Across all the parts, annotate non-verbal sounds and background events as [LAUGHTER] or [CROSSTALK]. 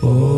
Oh.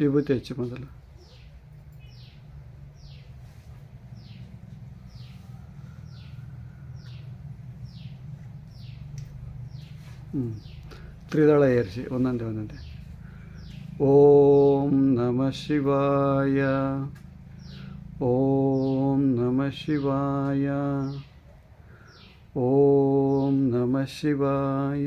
വിഭൂതി മുതൽ. ത്രിതള ഇറച്ചി ഒന്നാന്റെ ഒന്നാന്റെ. ഓം നമ ശിവായ. ഓം നമ ശിവായ. ഓം നമ ശിവായ.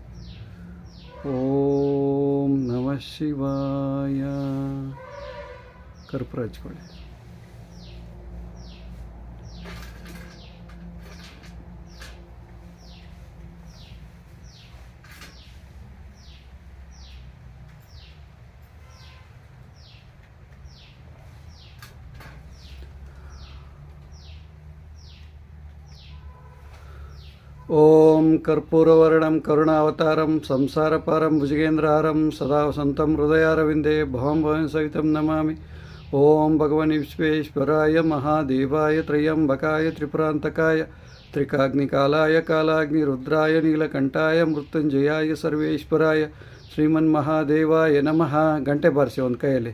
ఓం నమ శివాయ. కర్పూర ಹಚ್ಕೊಳ್ಳಿ ಓಂ ಕರ್ಪೂರವರ್ಣಂ ಕರುಣಾವತಾರಂ ಸಂಸಾರಪಾರಂ ಭುಜಗೇಂದ್ರಹಾರಂ ಸದಾ ಸಂತಂ ಹೃದಯಾರವಿಂದೇ ಭವಂ ಭವನ್ ಸಹಿತಂ ನಮಾಮಿ ಓಂ ಭಗವನ್ ವಿಶ್ವೇಶ್ವರಾಯ ಮಹಾದೇವಾಯ ತ್ರಯಂಬಕಾಯ ತ್ರಿಪುರಾಂತಕಾಯ ತ್ರಿಕಾಗ್ನಿಕಾಲಾಯ ಕಾಲಾಗ್ನಿರುದ್ರಾಯ ನೀಲಕಂಠಾಯ ಮೃತ್ಯುಂಜಯಾಯ ಸರ್ವೇಶ್ವರಾಯ ಶ್ರೀಮನ್ಮಹಾದೇವಾಯ ನಮಃ ಗಂಟೆ ಬಾರಿಸಿ ಒಂದು ಕೈಯಲ್ಲಿ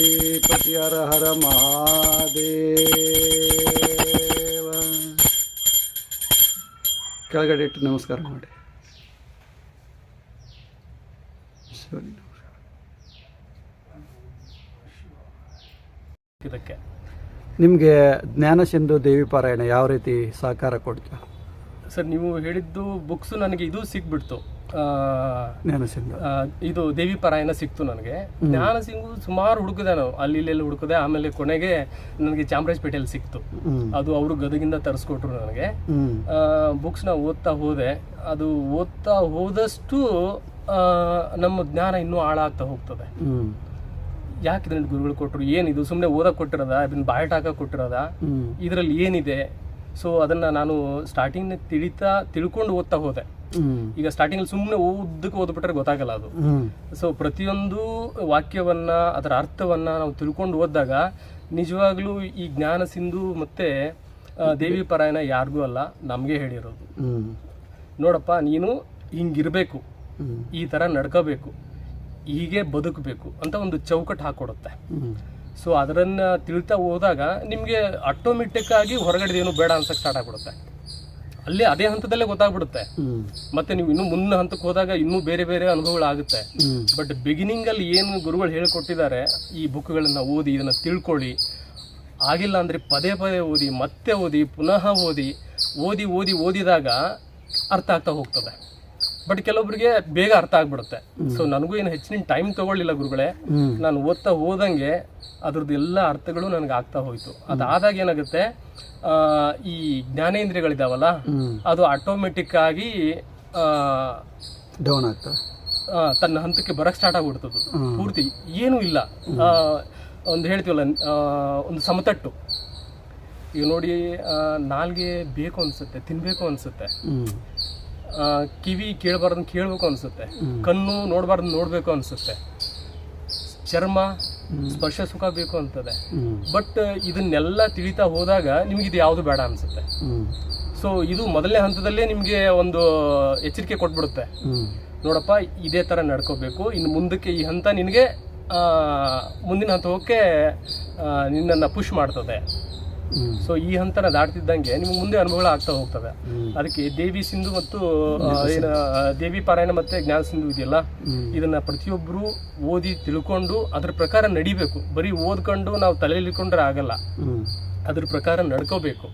ಪಾರ್ವತೀಪತಿ ಹರ ಹರ ಮಹಾದೇವ. ಕೆಳಗಡೆ ಇಟ್ಟು ನಮಸ್ಕಾರ ಮಾಡಿ. ಇದಕ್ಕೆ. ನಿಮಗೆ ಜ್ಞಾನಸಿಂಧು ದೇವಿ ಪಾರಾಯಣ ಯಾವ ರೀತಿ ಸಹಕಾರ ಕೊಡ್ತೀವಿ ಸರ್ ನೀವು ಹೇಳಿದ್ದು ಬುಕ್ಸ್ ನನಗೆ ಇದು ಸಿಕ್ಬಿಡ್ತು. ಇದು ದೇವಿ ಪರಾಯಣ ಸಿಕ್ತು ನನಗೆ. ಜ್ಞಾನ ಸಿಂಗು ಸುಮಾರು ಹುಡುಕಿದೆ ನಾವು ಅಲ್ಲಿ ಇಲ್ಲೆಲ್ಲ ಹುಡುಕಿದೆ ಆಮೇಲೆ ಕೊನೆಗೆ ನನಗೆ ಚಾಮರಾಜಪೇಟೆಯಲ್ಲಿ ಸಿಕ್ತು. ಅದು ಅವರು ಗದಗಿಂದ ತರಿಸ್ಕೊಟ್ರು ನನಗೆ. ಬುಕ್ಸ್ ಬುಕ್ಸ್ನ ಓದ್ತಾ ಹೋದೆ. ಅದು ಓದ್ತಾ ಹೋದಷ್ಟು ನಮ್ಮ ಜ್ಞಾನ ಇನ್ನೂ ಹಾಳಾಗ್ತಾ ಹೋಗ್ತದೆ. ಯಾಕೆ ಇದನ್ನ ಗುರುಗಳು ಕೊಟ್ಟರು ಏನಿದು ಸುಮ್ಮನೆ ಓದಕ್ಕೆ ಕೊಟ್ಟಿರೋದ? ಇದನ್ನ ಬಾಯಟಾಕ ಕೊಟ್ಟಿರೋದ? ಇದರಲ್ಲಿ ಏನಿದೆ? ಸೊ ಅದನ್ನ ನಾನು ಸ್ಟಾರ್ಟಿಂಗ್ ತಿಳಿತಾ ತಿಳ್ಕೊಂಡು ಓದ್ತಾ ಹೋದೆ. ಈಗ ಸ್ಟಾರ್ಟಿಂಗ್ ಸುಮ್ಮನೆ ಉದ್ದಕ್ಕೆ ಓದ್ಬಿಟ್ರೆ ಗೊತ್ತಾಗಲ್ಲ ಅದು. ಸೊ ಪ್ರತಿಯೊಂದು ವಾಕ್ಯವನ್ನ ಅದರ ಅರ್ಥವನ್ನ ನಾವು ತಿಳ್ಕೊಂಡು ಓದಿದಾಗ ನಿಜವಾಗ್ಲೂ ಈ ಜ್ಞಾನ ಸಿಂಧು ಮತ್ತೆ ದೇವಿ ಪರಾಯಣ ಯಾರಿಗೂ ಅಲ್ಲ ನಮಗೆ ಹೇಳಿರೋದು. ನೋಡಪ್ಪ ನೀನು ಹಿಂಗಿರ್ಬೇಕು. ಈ ಥರ ನಡ್ಕೋಬೇಕು. ಹೀಗೆ ಬದುಕಬೇಕು ಅಂತ ಒಂದು ಚೌಕಟ್ಟು ಹಾಕೊಡುತ್ತೆ. ಸೊ ಅದರನ್ನ ತಿಳ್ತಾ ಹೋದಾಗ ನಿಮಗೆ ಆಟೋಮೆಟಿಕ್ ಆಗಿ ಹೊರಗಡೆ ಏನು ಬೇಡ ಅನ್ಸಕ್ ಸ್ಟಾರ್ಟ್ ಆಗ್ಬಿಡುತ್ತೆ. ಅಲ್ಲಿ ಅದೇ ಹಂತದಲ್ಲೇ ಗೊತ್ತಾಗ್ಬಿಡುತ್ತೆ. ಮತ್ತೆ ನೀವು ಇನ್ನೂ ಮುಂದಿನ ಹಂತಕ್ಕೆ ಹೋದಾಗ ಇನ್ನೂ ಬೇರೆ ಬೇರೆ ಅನುಭವಗಳಾಗುತ್ತೆ. ಬಟ್ ಬಿಗಿನಿಂಗ್ ಅಲ್ಲಿ ಏನು ಗುರುಗಳು ಹೇಳ್ಕೊಟ್ಟಿದ್ದಾರೆ ಈ ಬುಕ್ಗಳನ್ನ ಓದಿ ಇದನ್ನ ತಿಳ್ಕೊಳ್ಳಿ. ಆಗಿಲ್ಲ ಅಂದ್ರೆ ಪದೇ ಪದೇ ಓದಿ ಮತ್ತೆ ಓದಿ ಪುನಃ ಓದಿ ಓದಿ ಓದಿ ಓದಿದಾಗ ಅರ್ಥ ಆಗ್ತಾ ಹೋಗ್ತದೆ. ಬಟ್ ಕೆಲವೊಬ್ಬರಿಗೆ ಬೇಗ ಅರ್ಥ ಆಗ್ಬಿಡುತ್ತೆ. ಸೊ ನನಗೂ ಏನು ಹೆಚ್ಚಿನ ಟೈಮ್ ತಗೊಳ್ಳಿಲ್ಲ ಗುರುಗಳೇ. ನಾನು ಓದ್ತಾ ಹೋದಂಗೆ ಅದ್ರದ್ದು ಎಲ್ಲ ಅರ್ಥಗಳು ನನಗೆ ಆಗ್ತಾ ಹೋಯ್ತು. ಅದಾದಾಗ ಏನಾಗುತ್ತೆ ಆ, ಈ ಜ್ಞಾನೇಂದ್ರಿಯಗಳಿದಾವಲ್ಲ ಅದು ಆಟೋಮೆಟಿಕ್ ಆಗಿ ಡೌನ್ ಆಗ್ತದೆ ತನ್ನ ಹಂತಕ್ಕೆ ಬರಕ್ ಸ್ಟಾರ್ಟ್ ಆಗ್ಬಿಡ್ತದ್ದು ಪೂರ್ತಿ ಏನೂ ಇಲ್ಲ. ಆ, ಒಂದು ಹೇಳ್ತೀವಲ್ಲ ಒಂದು ಸಮತಟ್ಟು. ಈಗ ನೋಡಿ ನಾಲ್ಗೆ ಬೇಕು ಅನ್ಸುತ್ತೆ ತಿನ್ಬೇಕು ಅನ್ಸುತ್ತೆ. ಕಿವಿ ಕೇಳಬಾರ್ದು ಕೇಳಬೇಕು ಅನ್ಸುತ್ತೆ. ಕಣ್ಣು ನೋಡಬಾರ್ದು ನೋಡಬೇಕು ಅನ್ಸುತ್ತೆ. ಚರ್ಮ ಸ್ಪರ್ಶ ಸುಖ ಬೇಕು ಅಂತದೆ. ಬಟ್ ಇದನ್ನೆಲ್ಲ ತಿಳಿತಾ ಹೋದಾಗ ನಿಮ್ಗೆ ಇದು ಯಾವುದು ಬೇಡ ಅನ್ಸುತ್ತೆ. ಸೊ ಇದು ಮೊದಲನೇ ಹಂತದಲ್ಲೇ ನಿಮಗೆ ಒಂದು ಎಚ್ಚರಿಕೆ ಕೊಟ್ಬಿಡುತ್ತೆ. ನೋಡಪ್ಪ ಇದೇ ತರ ನಡ್ಕೋಬೇಕು. ಇನ್ನು ಮುಂದಕ್ಕೆ ಈ ಹಂತ ನಿನಗೆ ಆ, ಮುಂದಿನ ಹಂತ ಹೋಗಕ್ಕೆ ನಿನ್ನನ್ನು ಪುಷ್ ಮಾಡ್ತದೆ. ಸೊ ಈ ಹಂತನ ದಾಟ್ತಿದ್ದಂಗೆ ನಿಮ್ಗೆ ಮುಂದೆ ಅನುಭವಗಳು ಆಗ್ತಾ ಹೋಗ್ತವೆ. ಅದಕ್ಕೆ ದೇವಿ ಸಿಂಧು ಮತ್ತು ಏನ ದೇವಿ ಪಾರಾಯಣ ಮತ್ತೆ ಜ್ಞಾನ ಸಿಂಧು ಇದೆಯಲ್ಲ ಇದನ್ನ ಪ್ರತಿಯೊಬ್ಬರು ಓದಿ ತಿಳ್ಕೊಂಡು ಅದ್ರ ಪ್ರಕಾರ ನಡಿಬೇಕು. ಬರೀ ಓದ್ಕೊಂಡು ನಾವು ತಲೆಯಲ್ಲಿ ಇಟ್ಕೊಂಡ್ರೆ ಆಗಲ್ಲ. ಅದ್ರ ಪ್ರಕಾರ ನಡ್ಕೋಬೇಕು.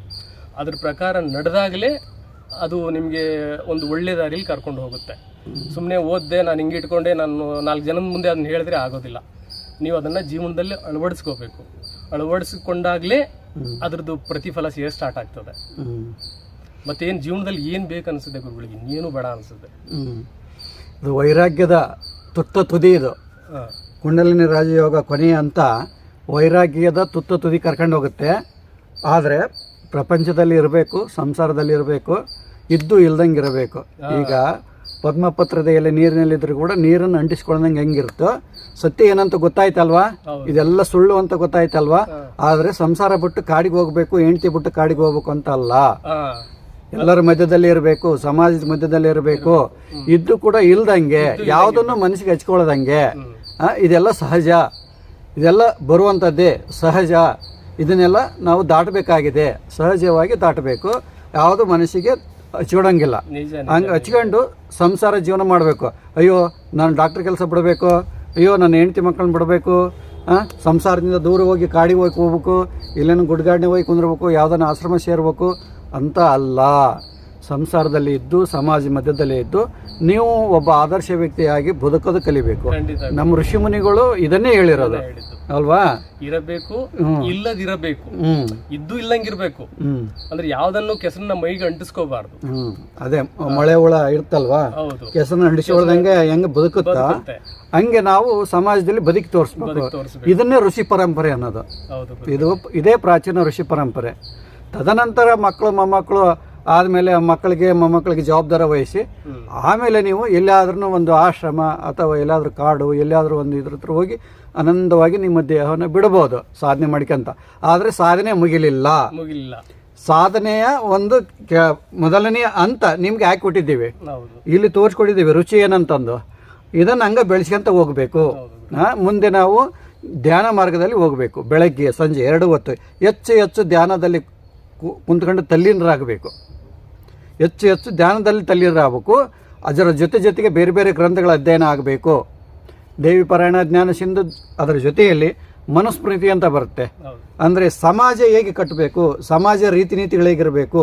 ಅದ್ರ ಪ್ರಕಾರ ನಡೆದಾಗಲೇ ಅದು ನಿಮಗೆ ಒಂದು ಒಳ್ಳೆ ದಾರಿಲಿ ಕರ್ಕೊಂಡು ಹೋಗುತ್ತೆ. ಸುಮ್ಮನೆ ಓದ್ದೆ ನಾನು ಹಿಂಗೆ ಇಟ್ಕೊಂಡೆ ನಾನು ನಾಲ್ಕು ಜನದ ಮುಂದೆ ಅದನ್ನ ಹೇಳಿದ್ರೆ ಆಗೋದಿಲ್ಲ. ನೀವು ಅದನ್ನು ಜೀವನದಲ್ಲಿ ಅಳವಡಿಸ್ಕೋಬೇಕು. ಅಳವಡಿಸಿಕೊಂಡಾಗಲೇ. ಅದ್ರದ್ದು ಪ್ರತಿಫಲ ಸೇರ್ ಸ್ಟಾರ್ಟ್ ಆಗ್ತದೆ. ಮತ್ತೇನು ಜೀವನದಲ್ಲಿ ಏನು ಬೇಕು ಅನಿಸುತ್ತೆ ಗುರುಗಳಿಗೆ? ಇನ್ನೇನು ಬೇಡ ಅನಿಸುತ್ತೆ. ಇದು ವೈರಾಗ್ಯದ ತುತ್ತ ತುದಿ ಇದು. ಕುಂಡಲಿನಿ ರಾಜಯೋಗ ಕೊನೆಯ ಅಂತ ವೈರಾಗ್ಯದ ತುತ್ತ ತುದಿ ಕರ್ಕೊಂಡು ಹೋಗುತ್ತೆ. ಆದರೆ ಪ್ರಪಂಚದಲ್ಲಿ ಇರಬೇಕು ಸಂಸಾರದಲ್ಲಿ ಇರಬೇಕು ಇದ್ದು ಇಲ್ದಂಗೆ ಇರಬೇಕು. ಈಗ ಪದ್ಮಪತ್ರದ ಎಲೆ ನೀರಿನಲ್ಲಿದ್ದರೂ ಕೂಡ ನೀರನ್ನು ಅಂಟಿಸ್ಕೊಳ್ದಂಗೆ ಹೆಂಗಿರುತ್ತೋ ಸತ್ಯ ಏನಂತ ಗೊತ್ತಾಯ್ತಲ್ವಾ? ಇದೆಲ್ಲ ಸುಳ್ಳು ಅಂತ ಗೊತ್ತಾಯ್ತಲ್ವಾ. ಆದರೆ ಸಂಸಾರ ಬಿಟ್ಟು ಕಾಡಿಗೆ ಹೋಗ್ಬೇಕು ಹೆಂಡತಿ ಬಿಟ್ಟು ಕಾಡಿಗೆ ಹೋಗ್ಬೇಕು ಅಂತ ಅಲ್ಲ ಎಲ್ಲರ ಮಧ್ಯದಲ್ಲಿ ಇರಬೇಕು ಸಮಾಜದ ಮಧ್ಯದಲ್ಲಿ ಇರಬೇಕು. ಇದ್ದು ಕೂಡ ಇಲ್ದಂಗೆ ಯಾವುದನ್ನು ಮನಸ್ಸಿಗೆ ಹಚ್ಕೊಳ್ಳೋದಂಗೆ. ಹ್ಮ್. ಇದೆಲ್ಲ ಸಹಜ. ಇದೆಲ್ಲ ಬರುವಂಥದ್ದೇ ಸಹಜ. ಇದನ್ನೆಲ್ಲ ನಾವು ದಾಟಬೇಕಾಗಿದೆ. ಸಹಜವಾಗಿ ದಾಟಬೇಕು. ಯಾವುದು ಮನಸ್ಸಿಗೆ ಹಚ್ಕೊಳಂಗಿಲ್ಲ ನಿಜ ಹಂಗೆ ಹಚ್ಕೊಂಡು ಸಂಸಾರ ಜೀವನ ಮಾಡಬೇಕು. ಅಯ್ಯೋ ನಾನು ಡಾಕ್ಟ್ರ್ ಕೆಲಸ ಬಿಡಬೇಕು. ಅಯ್ಯೋ ನನ್ನ ಹೆಂಡತಿ ಮಕ್ಕಳನ್ನ ಬಿಡಬೇಕು. ಸಂಸಾರದಿಂದ ದೂರ ಹೋಗಿ ಕಾಡಿಗೆ ಹೋಗಿ ಹೋಗ್ಬೇಕು ಇಲ್ಲೇನು ಗುಡ್ಗಾಡಿನ ಹೋಗಿ ಕುಂದಿರ್ಬೇಕು. ಯಾವುದನ್ನ ಆಶ್ರಮ ಸೇರ್ಬೇಕು. ಅಂತ ಅಲ್ಲ. ಸಂಸಾರದಲ್ಲಿ ಇದ್ದು ಸಮಾಜ ಮಧ್ಯದಲ್ಲೇ ಇದ್ದು ನೀವು ಒಬ್ಬ ಆದರ್ಶ ವ್ಯಕ್ತಿಯಾಗಿ ಬದುಕೋದು ಕಲಿಬೇಕು. ನಮ್ಮ ಋಷಿ ಮುನಿಗಳು ಇದನ್ನೇ ಹೇಳಿರೋದು. ಅಲ್ವಾ? ಇರಬೇಕು ಇಲ್ಲದಿರಬೇಕು. ಇದ್ದು ಇಲ್ಲಂಗಿರ್ಬೇಕು. ಅಂದ್ರೆ ಯಾವ್ದನ್ನು ಕೆಸರನ್ನ ಮೈಗೆ ಅಂಟಿಸ್ಕೋಬಾರ್ದು. ಅದೇ ಮಳೆ ಹುಳ ಇರ್ತಲ್ವಾ? ಕೆಸರನ್ನ ಅಂಟಿಸ್ಕೊಳ್ದಂಗೆ ಹೆಂಗ ಬದುಕುತ್ತಾ. ಹಂಗೆ ನಾವು ಸಮಾಜದಲ್ಲಿ ಬದುಕಿ ತೋರಿಸ್ಬೇಕು. ಇದನ್ನೇ ಋಷಿ ಪರಂಪರೆ ಅನ್ನೋದು. ಇದು ಇದೇ ಪ್ರಾಚೀನ ಋಷಿ ಪರಂಪರೆ. ತದನಂತರ ಮಕ್ಕಳು ಮೊಮ್ಮಕ್ಕಳು ಆದಮೇಲೆ ಮಕ್ಕಳಿಗೆ ಮೊಮ್ಮಕ್ಕಳಿಗೆ ಜವಾಬ್ದಾರ ವಹಿಸಿ ಆಮೇಲೆ ನೀವು ಎಲ್ಲಾದ್ರೂ ಒಂದು ಆಶ್ರಮ ಅಥವಾ ಎಲ್ಲಾದ್ರೂ ಕಾಡು ಎಲ್ಲಾದ್ರೂ ಒಂದು ಇದ್ರ ಹತ್ರ ಹೋಗಿ ಆನಂದವಾಗಿ ನಿಮ್ಮ ದೇಹವನ್ನು ಬಿಡಬಹುದು ಸಾಧನೆ ಮಾಡ್ಕೊಂತ. ಆದರೆ ಸಾಧನೆ ಮುಗಿಲಿಲ್ಲ. ಮುಗಿಲಿಲ್ಲ. ಸಾಧನೆಯ ಒಂದು ಮೊದಲನೆಯ ಅಂತ ನಿಮ್ಗೆ ಹಾಕಿಬಿಟ್ಟಿದ್ದೀವಿ ಇಲ್ಲಿ ತೋರಿಸ್ಕೊಟ್ಟಿದ್ದೀವಿ ರುಚಿ ಏನಂತಂದು. ಇದನ್ನು ಹಂಗೆ ಬೆಳೆಸ್ಕೊಂತ ಹೋಗಬೇಕು. ಮುಂದೆ ನಾವು ಧ್ಯಾನ ಮಾರ್ಗದಲ್ಲಿ ಹೋಗಬೇಕು. ಬೆಳಗ್ಗೆ ಸಂಜೆ ಎರಡು ಹೊತ್ತು ಹೆಚ್ಚು ಹೆಚ್ಚು ಧ್ಯಾನದಲ್ಲಿ ಕುಂತ್ಕೊಂಡು ತಲ್ಲೀನರಾಗಬೇಕು. ಹೆಚ್ಚು ಹೆಚ್ಚು ಧ್ಯಾನದಲ್ಲಿ ತಲ್ಲೀನರಾಗಬೇಕು ಅದರ ಜೊತೆ ಜೊತೆಗೆ ಬೇರೆ ಬೇರೆ ಗ್ರಂಥಗಳ ಅಧ್ಯಯನ ಆಗಬೇಕು. ದೇವಿ ಪಾರಾಯಣ ಜ್ಞಾನ ಸಿಂಧು ಅದರ ಜೊತೆಯಲ್ಲಿ ಮನುಸ್ಮೃತಿ ಅಂತ ಬರುತ್ತೆ. ಅಂದರೆ ಸಮಾಜ ಹೇಗೆ ಕಟ್ಟಬೇಕು ಸಮಾಜ ರೀತಿ ನೀತಿಗಳು ಹೇಗಿರಬೇಕು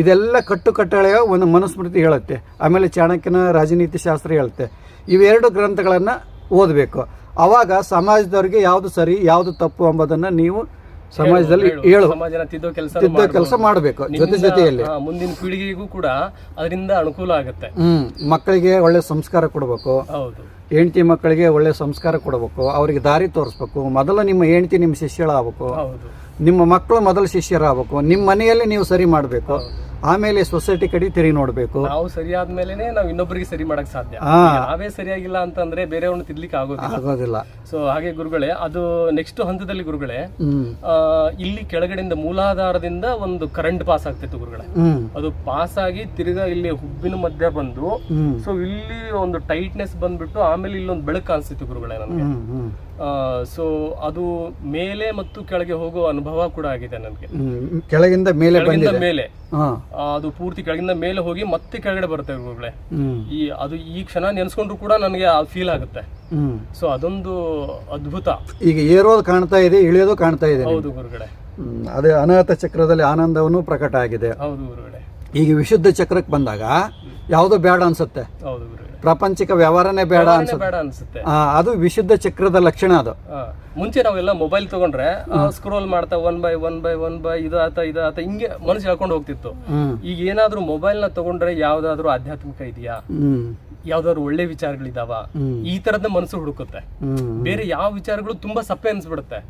ಇದೆಲ್ಲ ಕಟ್ಟುಕಟ್ಟಳೆಯ ಒಂದು ಮನುಸ್ಮೃತಿ ಹೇಳುತ್ತೆ. ಆಮೇಲೆ ಚಾಣಕ್ಯನ ರಾಜನೀತಿ ಶಾಸ್ತ್ರ ಹೇಳುತ್ತೆ. ಇವೆರಡು ಗ್ರಂಥಗಳನ್ನು ಓದಬೇಕು. ಆವಾಗ ಸಮಾಜದವ್ರಿಗೆ ಯಾವುದು ಸರಿ ಯಾವುದು ತಪ್ಪು ಎಂಬುದನ್ನು ನೀವು ಸಮಾಜದಲ್ಲಿ ಹೇಳು ಸಮಾಜನ ತಿದ್ದೋ ಕೆಲಸ ತಿದ್ದ ಕೆಲಸ ಮಾಡಬೇಕು ಜೊತೆ ಜೊತೆಯಲ್ಲಿ. ಮುಂದಿನ ಪೀಳಿಗೆಗೂ ಕೂಡ ಅದರಿಂದ ಅನುಕೂಲ ಆಗುತ್ತೆ. ಹ್ಮ್ ಮಕ್ಕಳಿಗೆ ಒಳ್ಳೆ ಸಂಸ್ಕಾರ ಕೊಡಬೇಕು. ಹೌದು. ಹೆಂಡತಿ ಮಕ್ಕಳಿಗೆ ಒಳ್ಳೆ ಸಂಸ್ಕಾರ ಕೊಡಬೇಕು ಅವರಿಗೆ ದಾರಿ ತೋರಿಸ್ಬೇಕು ಮೊದಲು ನಿಮ್ಮ ಹೆಂಡತಿ ನಿಮ್ಮ ಶಿಷ್ಯಳಾಗಬೇಕು ನಿಮ್ಮ ಮಕ್ಕಳು ಮೊದಲು ಶಿಷ್ಯರಾಗಬೇಕು ನಿಮ್ಮ ಮನೆಯಲ್ಲಿ ನೀವು ಸರಿ ಮಾಡಬೇಕು ಆಮೇಲೆ ಸೊಸೈಟಿ ಕಡೆ ತಿರುಗಿ ನೋಡಬೇಕು. ನಾವು ಸರಿಯಾದ ಮೇಲೆನೆ ನಾವು ಇನ್ನೊಬ್ಬರಿಗೆ ಸರಿ ಮಾಡಕ್ ಸಾಧ್ಯ. ನಾವೇ ಸರಿಯಾಗಿಲ್ಲ ಅಂತಂದ್ರೆ ಬೇರೆಯವ್ರನ್ನ ತಿದ್ಲಿಕ್ಕೆ ಆಗೋದಿಲ್ಲ. ಆಗೋದಿಲ್ಲ. ಸೊ ಹಾಗೆ ಗುರುಗಳೇ ಅದು ನೆಕ್ಸ್ಟ್ ಹಂತದಲ್ಲಿ ಗುರುಗಳೇ ಇಲ್ಲಿ ಕೆಳಗಡೆಯಿಂದ ಮೂಲಾಧಾರದಿಂದ ಒಂದು ಕರೆಂಟ್ ಪಾಸ್ ಆಗ್ತಿತ್ತು ಗುರುಗಳೇ. ಅದು ಪಾಸ್ ಆಗಿ ತಿರ್ಗಾ ಇಲ್ಲಿ ಹುಬ್ಬಿನ ಮಧ್ಯ ಬಂದು ಸೊ ಇಲ್ಲಿ ಒಂದು ಟೈಟ್ನೆಸ್ ಬಂದ್ಬಿಟ್ಟು ಆಮೇಲೆ ಇಲ್ಲೊಂದು ಬೆಳಕು ಕಾಣಿಸ್ತಿತ್ತು ಗುರುಗಳೇ ನನಗೆ. ಸೊ ಅದು ಮೇಲೆ ಮತ್ತು ಕೆಳಗೆ ಹೋಗೋ ಅನುಭವ ಕೂಡ ಆಗಿದೆ ನನಗೆ. ಕೆಳಗಿಂದ ಮೇಲೆ ಕೆಳಗಿಂದ ಮೇಲೆ. ಅದು ಪೂರ್ತಿ ಕೆಳಗಿಂದ ಮೇಲೆ ಹೋಗಿ ಮತ್ತೆ ಕೆಳಗಡೆ ಬರುತ್ತೆ ಗುರುಗಳೇ. ಈ ಅದು ಈ ಕ್ಷಣ ನೆನೆಸ್ಕೊಂಡ್ರು ಕೂಡ ನನಗೆ ಫೀಲ್ ಆಗುತ್ತೆ. ಸೊ ಅದೊಂದು ಅದ್ಭುತ. ಈಗ ಏರೋದು ಕಾಣ್ತಾ ಇದೆ ಇಳಿಯೋದು ಕಾಣ್ತಾ ಇದೆ ಹೌದು ಗುರುಗಳೇ. ಅದೇ ಅನಾಥ ಚಕ್ರದಲ್ಲಿ ಆನಂದವನ್ನು ಪ್ರಕಟ ಆಗಿದೆ. ಹೌದು ಗುರುಗಳೇ. ಈಗ ವಿಶುದ್ಧ ಚಕ್ರಕ್ಕೆ ಬಂದಾಗ ಯಾವುದೋ ಬೇಡ ಅನ್ಸುತ್ತೆ. ಹೌದು ಗುರುಗಳೇ. ಪ್ರಾಪಂಚಿಕ ವ್ಯವಹಾರನೇ ಬೇಡ ಅನ್ಸುತ್ತೆ. ಬೇಡ ಅನ್ಸುತ್ತೆ. ಆ, ಅದು ವಿಶುದ್ಧ ಚಕ್ರದ ಲಕ್ಷಣ ಅದು. ಮುಂಚೆ ನಾವೆಲ್ಲ ಮೊಬೈಲ್ ತಗೊಂಡ್ರೆ ಸ್ಕ್ರೋಲ್ ಮಾಡ್ತಾ one by one by one by ಇದು ಆತ ಇದು ಆತ ಹಿಂಗೆ ಮನಸ್ಸು ಹೇಳ್ಕೊಂಡು ಹೋಗ್ತಿತ್ತು. ಈಗ ಏನಾದ್ರೂ ಮೊಬೈಲ್ನ ತಗೊಂಡ್ರೆ ಯಾವ್ದಾದ್ರು ಆಧ್ಯಾತ್ಮಿಕ ಇದೆಯಾ? ಯಾವ್ದಾದ್ರು ಒಳ್ಳೆ ವಿಚಾರಗಳಿದಾವ. ಈ ತರದ ಮನಸ್ಸು ಹುಡುಕುತ್ತೆ. ಬೇರೆ ಯಾವ ವಿಚಾರಗಳು ತುಂಬಾ ಸಪ್ಪೆ ಅನ್ಸ್ಬಿಡುತ್ತೆ.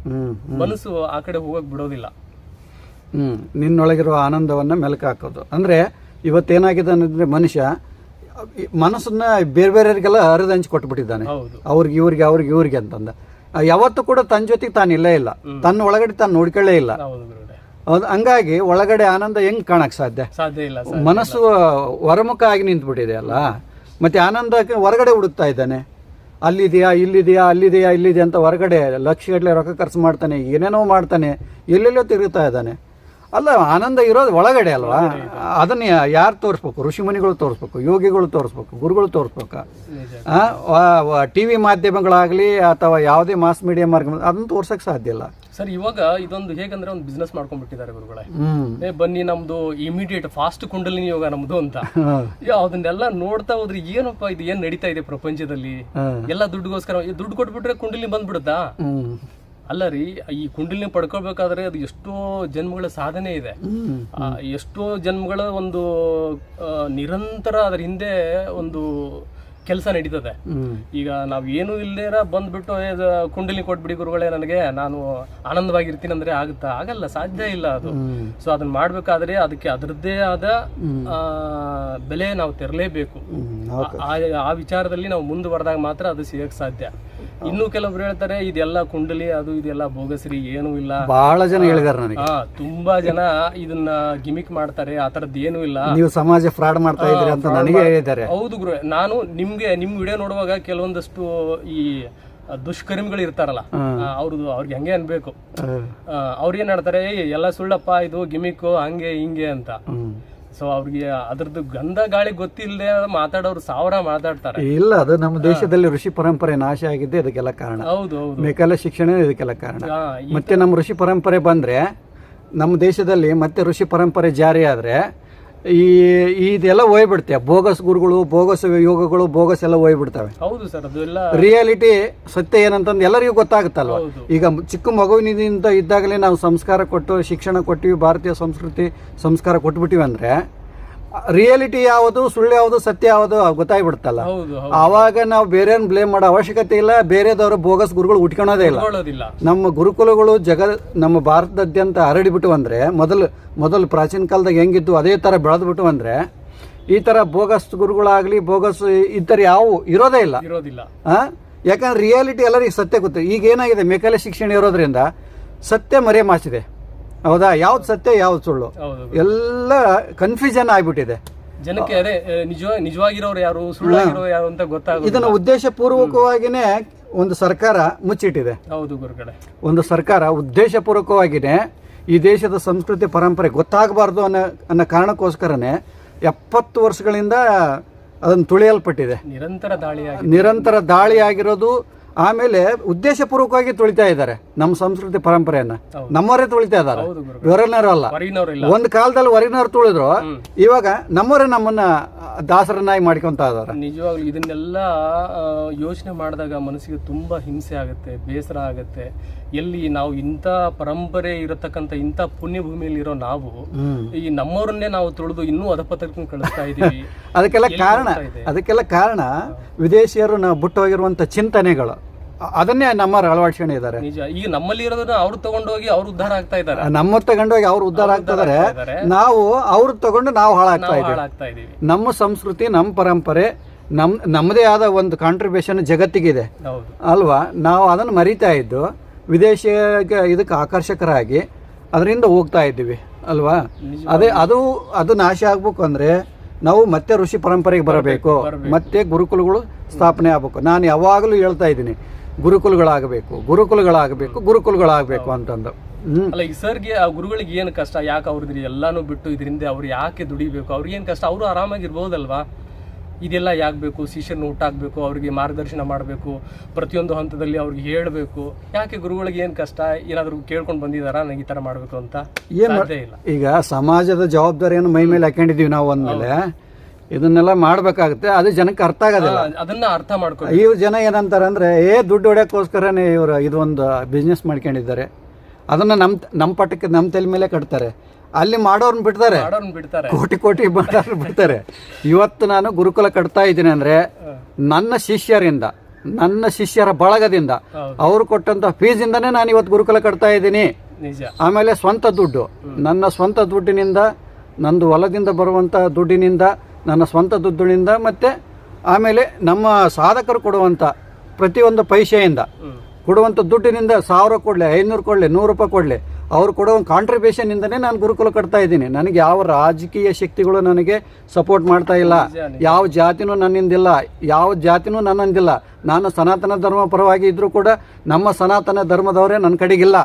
ಮನಸ್ಸು ಆ ಕಡೆ ಹೋಗಕ್ ಬಿಡೋದಿಲ್ಲ. ಹ್ಮ್. ನಿನ್ನೊಳಗಿರುವ ಆನಂದವನ್ನ ಮೆಲುಕು ಹಾಕೋದು ಅಂದ್ರೆ ಇವತ್ತೇನಾಗಿದೆ ಅಂದ್ರೆ ಮನುಷ್ಯ ಮನಸ್ಸನ್ನ ಬೇರೆ ಬೇರೆಯವರಿಗೆಲ್ಲ ಹರಿದಂಚಿ ಕೊಟ್ಬಿಟ್ಟಿದ್ದಾನೆ. ಹೌದು. ಅವ್ರಿಗೆ ಇವ್ರಿಗೆ ಅವ್ರಿಗೆ ಇವ್ರಿಗೆ ಅಂತಂದ. ಯಾವತ್ತು ಕೂಡ ತನ್ನ ಜೊತೆಗೆ ತಾನು ಇಲ್ಲೇ ಇಲ್ಲ. ತನ್ನ ಒಳಗಡೆ ತಾನು ನೋಡ್ಕೊಳ್ಳೇ ಇಲ್ಲ. ಹಂಗಾಗಿ ಒಳಗಡೆ ಆನಂದ ಹೆಂಗ್ ಕಾಣಕ್ ಸಾಧ್ಯ? ಮನಸ್ಸು ಹೊರಮುಖ ಆಗಿ ನಿಂತ್ಬಿಟ್ಟಿದೆ ಅಲ್ಲ? ಮತ್ತೆ ಆನಂದ ಹೊರಗಡೆ ಹುಡುಕ್ತಾ ಇದ್ದಾನೆ. ಅಲ್ಲಿದೆಯಾ ಇಲ್ಲಿದೆಯಾ ಅಲ್ಲಿದೆಯಾ ಇಲ್ಲಿದೆಯಾ ಅಂತ ಹೊರಗಡೆ ಲಕ್ಷಗಟ್ಟಲೆ ರೊಕ್ಕ ಖರ್ಚು ಮಾಡ್ತಾನೆ ಏನೇನೋ ಮಾಡ್ತಾನೆ ಎಲ್ಲೆಲ್ಲೋ ತಿರುಗ್ತಾ ಇದ್ದಾನೆ. ಅಲ್ಲ ಆನಂದ ಇರೋದು ಒಳಗಡೆ ಅಲ್ವಾ? ಅದನ್ನ ಯಾರು ತೋರಿಸ್ಬೇಕು? ಋಷಿಮುನಿಗಳು ತೋರಿಸ್ಬೇಕು ಯೋಗಿಗಳು ತೋರಿಸ್ಬೇಕು ಗುರುಗಳು ತೋರಿಸ್ಬೇಕು. ಟಿ ವಿ ಮಾಧ್ಯಮಗಳಾಗಲಿ ಅಥವಾ ಯಾವುದೇ ಮಾಸ್ ಮೀಡಿಯಾ ಮಾರ್ಗ ಅದನ್ನ ತೋರ್ಸಕ್ಕೆ ಸಾಧ್ಯ ಇಲ್ಲ. ಸರ್ ಇವಾಗ ಇದೊಂದು ಹೇಗಂದ್ರೆ ಒಂದು ಬಿಸ್ನೆಸ್ ಮಾಡ್ಕೊಂಡ್ಬಿಟ್ಟಿದ್ದಾರೆ ಗುರುಗಳೇ. ಬನ್ನಿ ನಮ್ದು ಇಮಿಡಿಯೇಟ್ ಫಾಸ್ಟ್ ಕುಂಡಲಿನಿ ಯೋಗ ನಮ್ದು ಅಂತ. ಅದನ್ನೆಲ್ಲ ನೋಡ್ತಾ ಹೋದ್ರೆ ಏನಪ್ಪ ಇದು ಏನ್ ನಡೀತಾ ಇದೆ ಪ್ರಪಂಚದಲ್ಲಿ. ಎಲ್ಲ ದುಡ್ಡುಗೋಸ್ಕರ ದುಡ್ಡು ಕೊಟ್ಬಿಟ್ರೆ ಕುಂಡಲಿನಿ ಬಂದ್ಬಿಡುತ್ತಾ? ಅಲ್ಲ ರೀ ಈ ಕುಂಡಲಿನ ಪಡ್ಕೊಳ್ಬೇಕಾದ್ರೆ ಅದು ಎಷ್ಟೋ ಜನ್ಮಗಳ ಸಾಧನೆ ಇದೆ. ಎಷ್ಟೋ ಜನ್ಮಗಳ ಒಂದು ನಿರಂತರ ಅದ್ರ ಹಿಂದೆ ಒಂದು ಕೆಲಸ ನಡೀತದೆ. ಈಗ ನಾವು ಏನು ಇಲ್ದೇರ ಬಂದ್ಬಿಟ್ಟು ಕುಂಡಲಿ ಕೊಟ್ಬಿಡಿ ಗುರುಗಳೇ ನನಗೆ ನಾನು ಆನಂದವಾಗಿರ್ತೀನಿ ಅಂದ್ರೆ ಆಗುತ್ತಾ? ಆಗಲ್ಲ ಸಾಧ್ಯ ಇಲ್ಲ ಅದು. ಸೊ ಅದನ್ನ ಮಾಡ್ಬೇಕಾದ್ರೆ ಅದಕ್ಕೆ ಅದರದ್ದೇ ಆದ ಆ, ಬೆಲೆ ನಾವು ತೆರಲೇಬೇಕು. ಆ- ಆ ವಿಚಾರದಲ್ಲಿ ನಾವು ಮುಂದುವರೆದಾಗ ಮಾತ್ರ ಅದು ಸಿಗಕ್ ಸಾಧ್ಯ. ಇನ್ನು ಕೆಲವರು ಹೇಳ್ತಾರೆ ಇದೆಲ್ಲ ಕುಂಡಲಿ ಅದು ಇದೆಲ್ಲ ಬೋಗಸ್ರಿ ಏನು ಇಲ್ಲ. ಬಹಳ ಜನ ಹೇಳಿದಾರೆ ನನಗೆ. ಹಾ ತುಂಬಾ ಜನ ಇದನ್ನ ಗಿಮಿಕ್ ಮಾಡ್ತಾರೆ ಆ ತರದ್ ಏನು ಇಲ್ಲ. ನೀವು ಸಮಾಜ ಫ್ರಾಡ್ ಮಾಡ್ತಾ ಇದ್ರಿ ಅಂತ ನನಗೆ ಹೇಳಿದ್ದಾರೆ ಹೌದು ಗುರು. ನಾನು ನಿಮ್ಗೆ ನಿಮ್ ವಿಡಿಯೋ ನೋಡುವಾಗ ಕೆಲವೊಂದಷ್ಟು ಈ ದುಷ್ಕರ್ಮಿಗಳು ಇರ್ತಾರಲ್ಲ ಅವ್ರದ್ದು ಅವ್ರಿಗೆ ಹಂಗೆ ಅನ್ಬೇಕು. ಆ, ಅವ್ರು ಏನ್ ಹೇಳ್ತಾರೆ "ಏಯ್, ಎಲ್ಲ ಸುಳ್ಳಪ್ಪ ಇದು ಗಿಮಿಕ್ ಹಂಗೆ ಹಿಂಗೆ ಅಂತ. ಸೊ ಅವ್ರಿಗೆ ಅದ್ರದ್ದು ಗಂಧ ಗಾಳಿ ಗೊತ್ತಿಲ್ಲದೆ ಮಾತಾಡೋರು ಸಾವಿರ ಮಾತಾಡ್ತಾರೆ. ಇಲ್ಲ ಅದು ನಮ್ಮ ದೇಶದಲ್ಲಿ ಋಷಿ ಪರಂಪರೆ ನಾಶ ಆಗಿದ್ದೆ ಇದಕ್ಕೆಲ್ಲ ಕಾರಣ. ಹೌದು ಹೌದು. ಮೇಕಲ ಶಿಕ್ಷಣ ಇದಕ್ಕೆಲ್ಲ ಕಾರಣ. ಮತ್ತೆ ನಮ್ಮ ಋಷಿ ಪರಂಪರೆ ಬಂದ್ರೆ ನಮ್ಮ ದೇಶದಲ್ಲಿ ಮತ್ತೆ ಋಷಿ ಪರಂಪರೆ ಜಾರಿ ಆದ್ರೆ ಈ ಇದೆಲ್ಲ ಹೋಗ್ಬಿಡ್ತೆ ಬೋಗಸ್ ಗುರುಗಳು ಬೋಗಸ್ ಯೋಗಗಳು ಬೋಗಸ್ ಎಲ್ಲ ಹೋಯ್ಬಿಡ್ತವೆ. ಹೌದು ಸರ್ ಅದು ಎಲ್ಲ ರಿಯಾಲಿಟಿ ಸತ್ಯ ಏನಂತಂದು ಎಲ್ಲರಿಗೂ ಗೊತ್ತಾಗುತ್ತಲ್ವ. ಈಗ ಚಿಕ್ಕ ಮಗುವಿನಿಂದ ಇದ್ದಾಗಲೇ ನಾವು ಸಂಸ್ಕಾರ ಕೊಟ್ಟು ಶಿಕ್ಷಣ ಕೊಟ್ಟಿವಿ ಭಾರತೀಯ ಸಂಸ್ಕೃತಿ ಸಂಸ್ಕಾರ ಕೊಟ್ಬಿಟ್ಟಿವಿ ಅಂದ್ರೆ ರಿಯಾಲಿಟಿ ಯಾವುದು ಸುಳ್ಳು ಯಾವುದು ಸತ್ಯ ಯಾವುದು ಗೊತ್ತಾಗ್ಬಿಡುತ್ತಲ್ಲ. ಆವಾಗ ನಾವು ಬೇರೆಯವ್ರನ್ನ ಬ್ಲೇಮ್ ಮಾಡೋ ಅವಶ್ಯಕತೆ ಇಲ್ಲ ಬೇರೆದವರು ಬೋಗಸ್ ಗುರುಗಳು ಉಟ್ಕೊಳೋದೇ ಇಲ್ಲ. ನಮ್ಮ ಗುರುಕುಲಗಳು ಜಗ ನಮ್ಮ ಭಾರತದಾದ್ಯಂತ ಹರಡಿಬಿಟ್ಟು ಅಂದ್ರೆ ಮೊದಲು ಮೊದಲು ಪ್ರಾಚೀನ ಕಾಲದಾಗ ಹೆಂಗಿದ್ದು ಅದೇ ಥರ ಬೆಳೆದ್ಬಿಟ್ಟು ಅಂದ್ರೆ ಈ ಥರ ಬೋಗಸ್ ಗುರುಗಳಾಗಲಿ ಬೋಗಸ್ ಈ ಥರ ಯಾವ ಇರೋದೇ ಇಲ್ಲ. ಇರೋದಿಲ್ಲ. ಯಾಕಂದ್ರೆ ರಿಯಾಲಿಟಿ ಎಲ್ಲರಿಗೆ ಸತ್ಯ ಗೊತ್ತು. ಈಗ ಏನಾಗಿದೆ ಮೆಕಲೆ ಶಿಕ್ಷಣ ಇರೋದ್ರಿಂದ ಸತ್ಯ ಮರೆ ಮಾಚಿದೆ ಹೌದಾ? ಯಾವ್ದು ಸತ್ಯ ಯಾವ್ದು ಸುಳ್ಳು? ಎಲ್ಲ ಕನ್ಫ್ಯೂಷನ್ ಆಗ್ಬಿಟ್ಟಿದೆ. ಜನಕ್ಕೆ ಅದೇ ನಿಜ ನಿಜವಾಗಿರೋರು ಯಾರು ಸುಳ್ಳಾಗಿರೋ ಯಾರು ಅಂತ ಗೊತ್ತಾಗೋದು ಇದನ್ನು ಉದ್ದೇಶಪೂರ್ವಕವಾಗಿನೇ ಒಂದು ಸರ್ಕಾರ ಮುಚ್ಚಿಟ್ಟಿದೆ. ಹೌದು ಗುರುಗಳೇ. ಒಂದು ಸರ್ಕಾರ ಉದ್ದೇಶಪೂರ್ವಕವಾಗಿನೇ ಈ ದೇಶದ ಸಂಸ್ಕೃತಿ ಪರಂಪರೆ ಗೊತ್ತಾಗಬಾರ್ದು ಅನ್ನೋ ಅನ್ನೋ ಕಾರಣಕ್ಕೋಸ್ಕರನೇ ಎಪ್ಪತ್ತು ವರ್ಷಗಳಿಂದ ಅದನ್ನು ತುಳಿಯಲ್ಪಟ್ಟಿದೆ. ನಿರಂತರ ದಾಳಿಯಾಗಿ. ನಿರಂತರ ದಾಳಿ ಆಗಿರೋದು ಆಮೇಲೆ ಉದ್ದೇಶಪೂರ್ವಕವಾಗಿ ತುಳಿತಾ ಇದ್ದಾರೆ. ನಮ್ಮ ಸಂಸ್ಕೃತಿ ಪರಂಪರೆಯನ್ನ. ನಮ್ಮವರೇ ತುಳಿತಾ ಗುರು ಹೊರಗಿನವರು ಅಲ್ಲ ಒಂದು ಕಾಲದಲ್ಲಿ ಹೊರಗಿನವ್ರು ತುಳಿದ್ರು ಇವಾಗ ನಮ್ಮವರೇ ನಮ್ಮನ್ನ ದಾಸರನ್ನಾಗಿ ಮಾಡ್ಕೊಂತ ಇದಾರೆ ನಿಜವಾಗ್ಲೂ ಇದನ್ನೆಲ್ಲ ಯೋಚನೆ ಮಾಡಿದಾಗ ಮನಸ್ಸಿಗೆ ತುಂಬಾ ಹಿಂಸೆ ಆಗುತ್ತೆ ಬೇಸರ ಆಗುತ್ತೆ. ಎಲ್ಲಿ ನಾವು ಇಂಥ ಪರಂಪರೆ ಇರತಕ್ಕಂಥ ಇಂಥ ಪುಣ್ಯ ಭೂಮಿಯಲ್ಲಿ ಇರೋ ನಾವು ಈ ನಮ್ಮವರನ್ನೇ ನಾವು ತುಳಿದು ಇನ್ನೂ ಅಧಪತಕ್ಕೆ ಕಳಿಸ್ತಾ ಇದೀವಿ [LAUGHS] ಅದಕ್ಕೆಲ್ಲ ಕಾರಣ ಅದಕ್ಕೆಲ್ಲ ಕಾರಣ ವಿದೇಶಿಯರು ನಾವು ಬಿಟ್ಟು ಹೋಗಿರುವಂತ ಚಿಂತನೆಗಳು. ಅದನ್ನೇ ನಮ್ಮವ್ರು ಅಳವಡಿಸ್ಕೊಂಡಿದ್ದಾರೆ ನಿಜ. ಈಗ ನಮ್ಮಲ್ಲಿ ಇರೋದನ್ನ ಅವ್ರು ತಗೊಂಡೋಗಿ ಅವ್ರು ಉದ್ಧಾರ ಆಗ್ತಾ ಇದ್ದಾರೆ. ನಮ್ಮ ತಗೊಂಡೋಗಿ ಅವ್ರು ಉದ್ಧಾರ ಆಗ್ತಿದ್ದಾರೆ. ಇದ್ದಾರೆ. ನಾವು ಅವ್ರು ತಗೊಂಡು ನಾವು ಹಾಳಾಗ್ತಾ ಇದ್ದೀವಿ. ಹಾಳಾಗ್ತಾ ಇದೀವಿ ನಮ್ಮ ಸಂಸ್ಕೃತಿ ನಮ್ಮ ಪರಂಪರೆ ನಮ್ ನಮ್ಮದೇ ಆದ ಒಂದು ಕಾಂಟ್ರಿಬ್ಯೂಷನ್ ಜಗತ್ತಿಗಿದೆ. ಹೌದು. ಅಲ್ವಾ? ನಾವು ಅದನ್ನು ಮರಿತಾ ಇದ್ದು ವಿದೇಶಕ್ಕೆ ಇದಕ್ಕೆ ಆಕರ್ಷಕರಾಗಿ ಅದರಿಂದ ಹೋಗ್ತಾ ಇದ್ದೀವಿ. ಅಲ್ವಾ? ಅದೇ ಅದು ಅದು ನಾಶ ಆಗ್ಬೇಕು ಅಂದ್ರೆ ನಾವು ಮತ್ತೆ ಋಷಿ ಪರಂಪರೆಗೆ ಬರಬೇಕು. ಮತ್ತೆ ಗುರುಕುಲಗಳು ಸ್ಥಾಪನೆ ಆಗ್ಬೇಕು. ನಾನು ಯಾವಾಗಲೂ ಹೇಳ್ತಾ ಇದ್ದೀನಿ ಗುರುಕುಲಗಳಾಗಬೇಕು ಗುರುಕುಲಗಳಾಗಬೇಕು ಗುರುಕುಲಗಳಾಗಬೇಕು ಅಂತಂದು. ಅಲ್ಲ ಈ ಸರ್ಗೆ ಆ ಗುರುಗಳಿಗೆ ಏನು ಕಷ್ಟ? ಯಾಕೆ ಅವ್ರದ್ರಿ ಎಲ್ಲಾನು ಬಿಟ್ಟು ಇದರಿಂದ ಅವ್ರು ಯಾಕೆ ದುಡಿಬೇಕು? ಅವ್ರಿಗೆ ಏನು ಕಷ್ಟ? ಅವರು ಆರಾಮಾಗಿರ್ಬೋದಲ್ವಾ? ಇದೆಲ್ಲ ಯಾಕೆ ಶಿಷ್ಯನ ಊಟ ಆಗಬೇಕು ಅವ್ರಿಗೆ ಮಾರ್ಗದರ್ಶನ ಮಾಡಬೇಕು ಪ್ರತಿಯೊಂದು ಹಂತದಲ್ಲಿ ಅವ್ರಿಗೆ ಹೇಳಬೇಕು. ಯಾಕೆ ಗುರುಗಳಿಗೆ ಏನು ಕಷ್ಟ? ಏನಾದರೂ ಕೇಳ್ಕೊಂಡು ಬಂದಿದಾರಾ? ನನಗೆ ಈ ಥರ ಮಾಡಬೇಕು ಅಂತ ಏನು ಇಲ್ಲ. ಈಗ ಸಮಾಜದ ಜವಾಬ್ದಾರಿಯನ್ನು ಮೈ ಮೇಲೆ ಹಾಕೊಂಡಿದೀವಿ ನಾವು ಅಂದಮೇಲೆ ಇದನ್ನೆಲ್ಲ ಮಾಡಬೇಕಾಗುತ್ತೆ ಅದು ಜನಕ್ಕೆ ಅರ್ಥ ಆಗೋದಿಲ್ಲ. ಅದನ್ನ ಅರ್ಥ ಮಾಡ್ಕೊಳ್ಳಿ. ಇವ್ರು ಜನ ಏನಂತಾರೆ ಅಂದರೆ ಏ ದುಡ್ಡು ಹೊಡೆಯೋಕ್ಕೋಸ್ಕರನೇ ಇವರು ಇದೊಂದು ಬಿಸ್ನೆಸ್ ಮಾಡ್ಕೊಂಡಿದ್ದಾರೆ. ಅದನ್ನು ನಮ್ಮ ನಮ್ಮ ಪಟ್ಟಕ್ಕೆ ನಮ್ಮ ತಲೆ ಮೇಲೆ ಕಟ್ತಾರೆ. ಅಲ್ಲಿ ಮಾಡೋರ್ನ ಬಿಡ್ತಾರೆ. ಕೋಟಿ ಕೋಟಿ ಮಾಡೋರ್ನ ಬಿಡ್ತಾರೆ. ಇವತ್ತು ನಾನು ಗುರುಕುಲ ಕಟ್ತಾ ಇದ್ದೀನಿ ಅಂದರೆ ನನ್ನ ಶಿಷ್ಯರಿಂದ ನನ್ನ ಶಿಷ್ಯರ ಬಳಗದಿಂದ ಅವ್ರು ಅವರು ಫೀಸ್ ಫೀಸಿಂದನೇ ನಾನು ಇವತ್ತು ಗುರುಕುಲ ಕಟ್ತಾ ಇದ್ದೀನಿ. ಆಮೇಲೆ ಸ್ವಂತ ದುಡ್ಡು. ನನ್ನ ಸ್ವಂತ ದುಡ್ಡಿನಿಂದ ನಂದು ಹೊಲದಿಂದ ಬರುವಂಥ ದುಡ್ಡಿನಿಂದ ನನ್ನ ಸ್ವಂತ ದುಡ್ಡಿನಿಂದ ಮತ್ತು ಆಮೇಲೆ ನಮ್ಮ ಸಾಧಕರು ಕೊಡುವಂಥ ಪ್ರತಿಯೊಂದು ಪೈಸೆಯಿಂದ ಕೊಡುವಂಥ ದುಡ್ಡಿನಿಂದ ಸಾವಿರ ಕೊಡಲಿ ಐನೂರು ಕೊಡಲಿ ನೂರು ರೂಪಾಯಿ ಕೊಡಲಿ ಅವ್ರು ಕೊಡೋ ಕಾಂಟ್ರಿಬ್ಯೂಷನಿಂದನೇ ನಾನು ಗುರುಕುಲ ಕಟ್ತಾ ಇದ್ದೀನಿ. ನನಗೆ ಯಾವ ರಾಜಕೀಯ ಶಕ್ತಿಗಳು ನನಗೆ ಸಪೋರ್ಟ್ ಮಾಡ್ತಾ ಇಲ್ಲ. ಯಾವ ಜಾತಿನೂ ನನ್ನಿಂದಿಲ್ಲ. ಯಾವ ಜಾತಿನೂ ನನ್ನಂದಿಲ್ಲ. ನಾನು ಸನಾತನ ಧರ್ಮ ಪರವಾಗಿ ಇದ್ದರೂ ಕೂಡ ನಮ್ಮ ಸನಾತನ ಧರ್ಮದವರೇ ನನ್ನ ಕಡೆಗಿಲ್ಲ.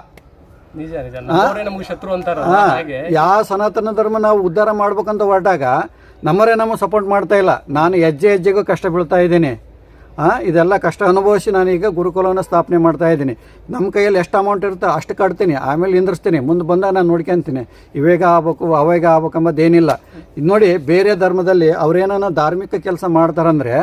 ಯಾವ ಸನಾತನ ಧರ್ಮ ನಾವು ಉದ್ಧಾರ ಮಾಡ್ಬೇಕಂತ ಹೊರಟಾಗ ನಮ್ಮರೇ ನಮಗೆ ಸಪೋರ್ಟ್ ಮಾಡ್ತಾ ಇಲ್ಲ. ನಾನು ಹೆಜ್ಜೆ ಹೆಜ್ಜೆಗೂ ಕಷ್ಟ ಬೀಳ್ತಾ ಇದ್ದೀನಿ. ಹಾಂ ಇದೆಲ್ಲ ಕಷ್ಟ ಅನುಭವಿಸಿ ನಾನೀಗ ಗುರುಕುಲವನ್ನು ಸ್ಥಾಪನೆ ಮಾಡ್ತಾ ಇದ್ದೀನಿ. ನಮ್ಮ ಕೈಯಲ್ಲಿ ಎಷ್ಟು ಅಮೌಂಟ್ ಇರುತ್ತೋ ಅಷ್ಟು ಕಟ್ತೀನಿ. ಆಮೇಲೆ ನಿಂದಿರ್ತೀನಿ ಮುಂದೆ ಬಂದಾಗ ನಾನು ನೋಡ್ಕೊಂತೀನಿ ಇವೇಗ ಆಗ್ಬೇಕು ಅವೇಗ ಆಗ್ಬೇಕು ಏನಿಲ್ಲ. ಇದು ನೋಡಿ ಬೇರೆ ಧರ್ಮದಲ್ಲಿ ಅವ್ರೇನೋ ಧಾರ್ಮಿಕ ಕೆಲಸ ಮಾಡ್ತಾರಂದ್ರೆ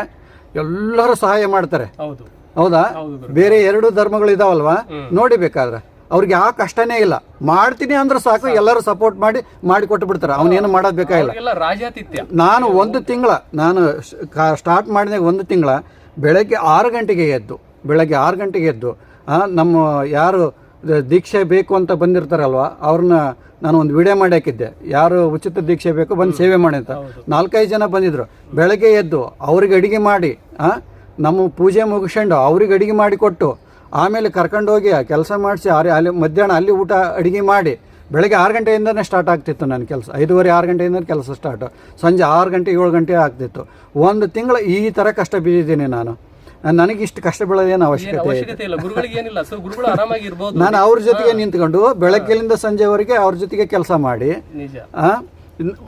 ಎಲ್ಲರೂ ಸಹಾಯ ಮಾಡ್ತಾರೆ. ಹೌದು. ಹೌದಾ? ಹೌದು ಬೇರೆ ಎರಡು ಧರ್ಮಗಳು ಇದಾವಲ್ವಾ? ನೋಡಿ ಬೇಕಾದ್ರೆ. ಅವ್ರಿಗೆ ಯಾವ ಕಷ್ಟನೇ ಇಲ್ಲ. ಮಾಡ್ತೀನಿ ಅಂದ್ರೆ ಸಾಕು ಎಲ್ಲರೂ ಸಪೋರ್ಟ್ ಮಾಡಿ ಮಾಡಿ ಕೊಟ್ಟು ಬಿಡ್ತಾರೆ ಅವನೇನು ಮಾಡೋದು ಬೇಕಾಗಿಲ್ಲ. ರಾಜಾತಿಥ್ಯ. ನಾನು ಒಂದು ತಿಂಗಳ ನಾನು ಸ್ಟಾರ್ಟ್ ಮಾಡಿದಾಗ ಒಂದು ತಿಂಗಳ ಬೆಳಗ್ಗೆ ಆರು ಗಂಟೆಗೆ ಎದ್ದು ಬೆಳಗ್ಗೆ ಆರು ಗಂಟೆಗೆ ಎದ್ದು ನಮ್ಮ ಯಾರು ದೀಕ್ಷೆ ಬೇಕು ಅಂತ ಬಂದಿರ್ತಾರಲ್ವ ಅವ್ರನ್ನ ನಾನು ಒಂದು ವಿಡಿಯೋ ಮಾಡಿ ಹಾಕಿದ್ದೆ. ಯಾರು ಉಚಿತ ದೀಕ್ಷೆ ಬೇಕು ಬಂದು ಸೇವೆ ಮಾಡಿ ಅಂತ. ನಾಲ್ಕೈದು ಜನ ಬಂದಿದ್ರು. ಬೆಳಗ್ಗೆ ಎದ್ದು ಅವ್ರಿಗೆ ಅಡಿಗೆ ಮಾಡಿ ನಮ್ಮ ಪೂಜೆ ಮುಗಿಸ್ಕೊಂಡು ಅವ್ರಿಗೆ ಅಡಿಗೆ ಮಾಡಿ ಕೊಟ್ಟು ಆಮೇಲೆ ಕರ್ಕೊಂಡೋಗಿ ಕೆಲಸ ಮಾಡಿಸಿ ಆರೆ ಅಲ್ಲಿ ಮಧ್ಯಾಹ್ನ ಅಲ್ಲಿ ಊಟ ಅಡುಗೆ ಮಾಡಿ ಬೆಳಗ್ಗೆ ಆರು ಗಂಟೆಯಿಂದನೇ ಸ್ಟಾರ್ಟ್ ಆಗ್ತಿತ್ತು ನನ್ನ ಕೆಲಸ. ಐದೂವರೆ ಆರು ಗಂಟೆಯಿಂದ ಕೆಲಸ ಸ್ಟಾರ್ಟು ಸಂಜೆ ಆರು ಗಂಟೆ ಏಳು ಗಂಟೆ ಆಗ್ತಿತ್ತು. ಒಂದು ತಿಂಗಳು ಈ ಥರ ಕಷ್ಟ ಬಿದ್ದಿದ್ದೀನಿ ನಾನು. ನನಗೆ ಇಷ್ಟು ಕಷ್ಟ ಬೀಳೋದೇನು ಅವಶ್ಯಕತೆ ನಾನು ಅವ್ರ ಜೊತೆಗೆ ನಿಂತ್ಕೊಂಡು ಬೆಳಗ್ಗೆಲಿಂದ ಸಂಜೆವರೆಗೆ ಅವ್ರ ಜೊತೆಗೆ ಕೆಲಸ ಮಾಡಿ ಆ,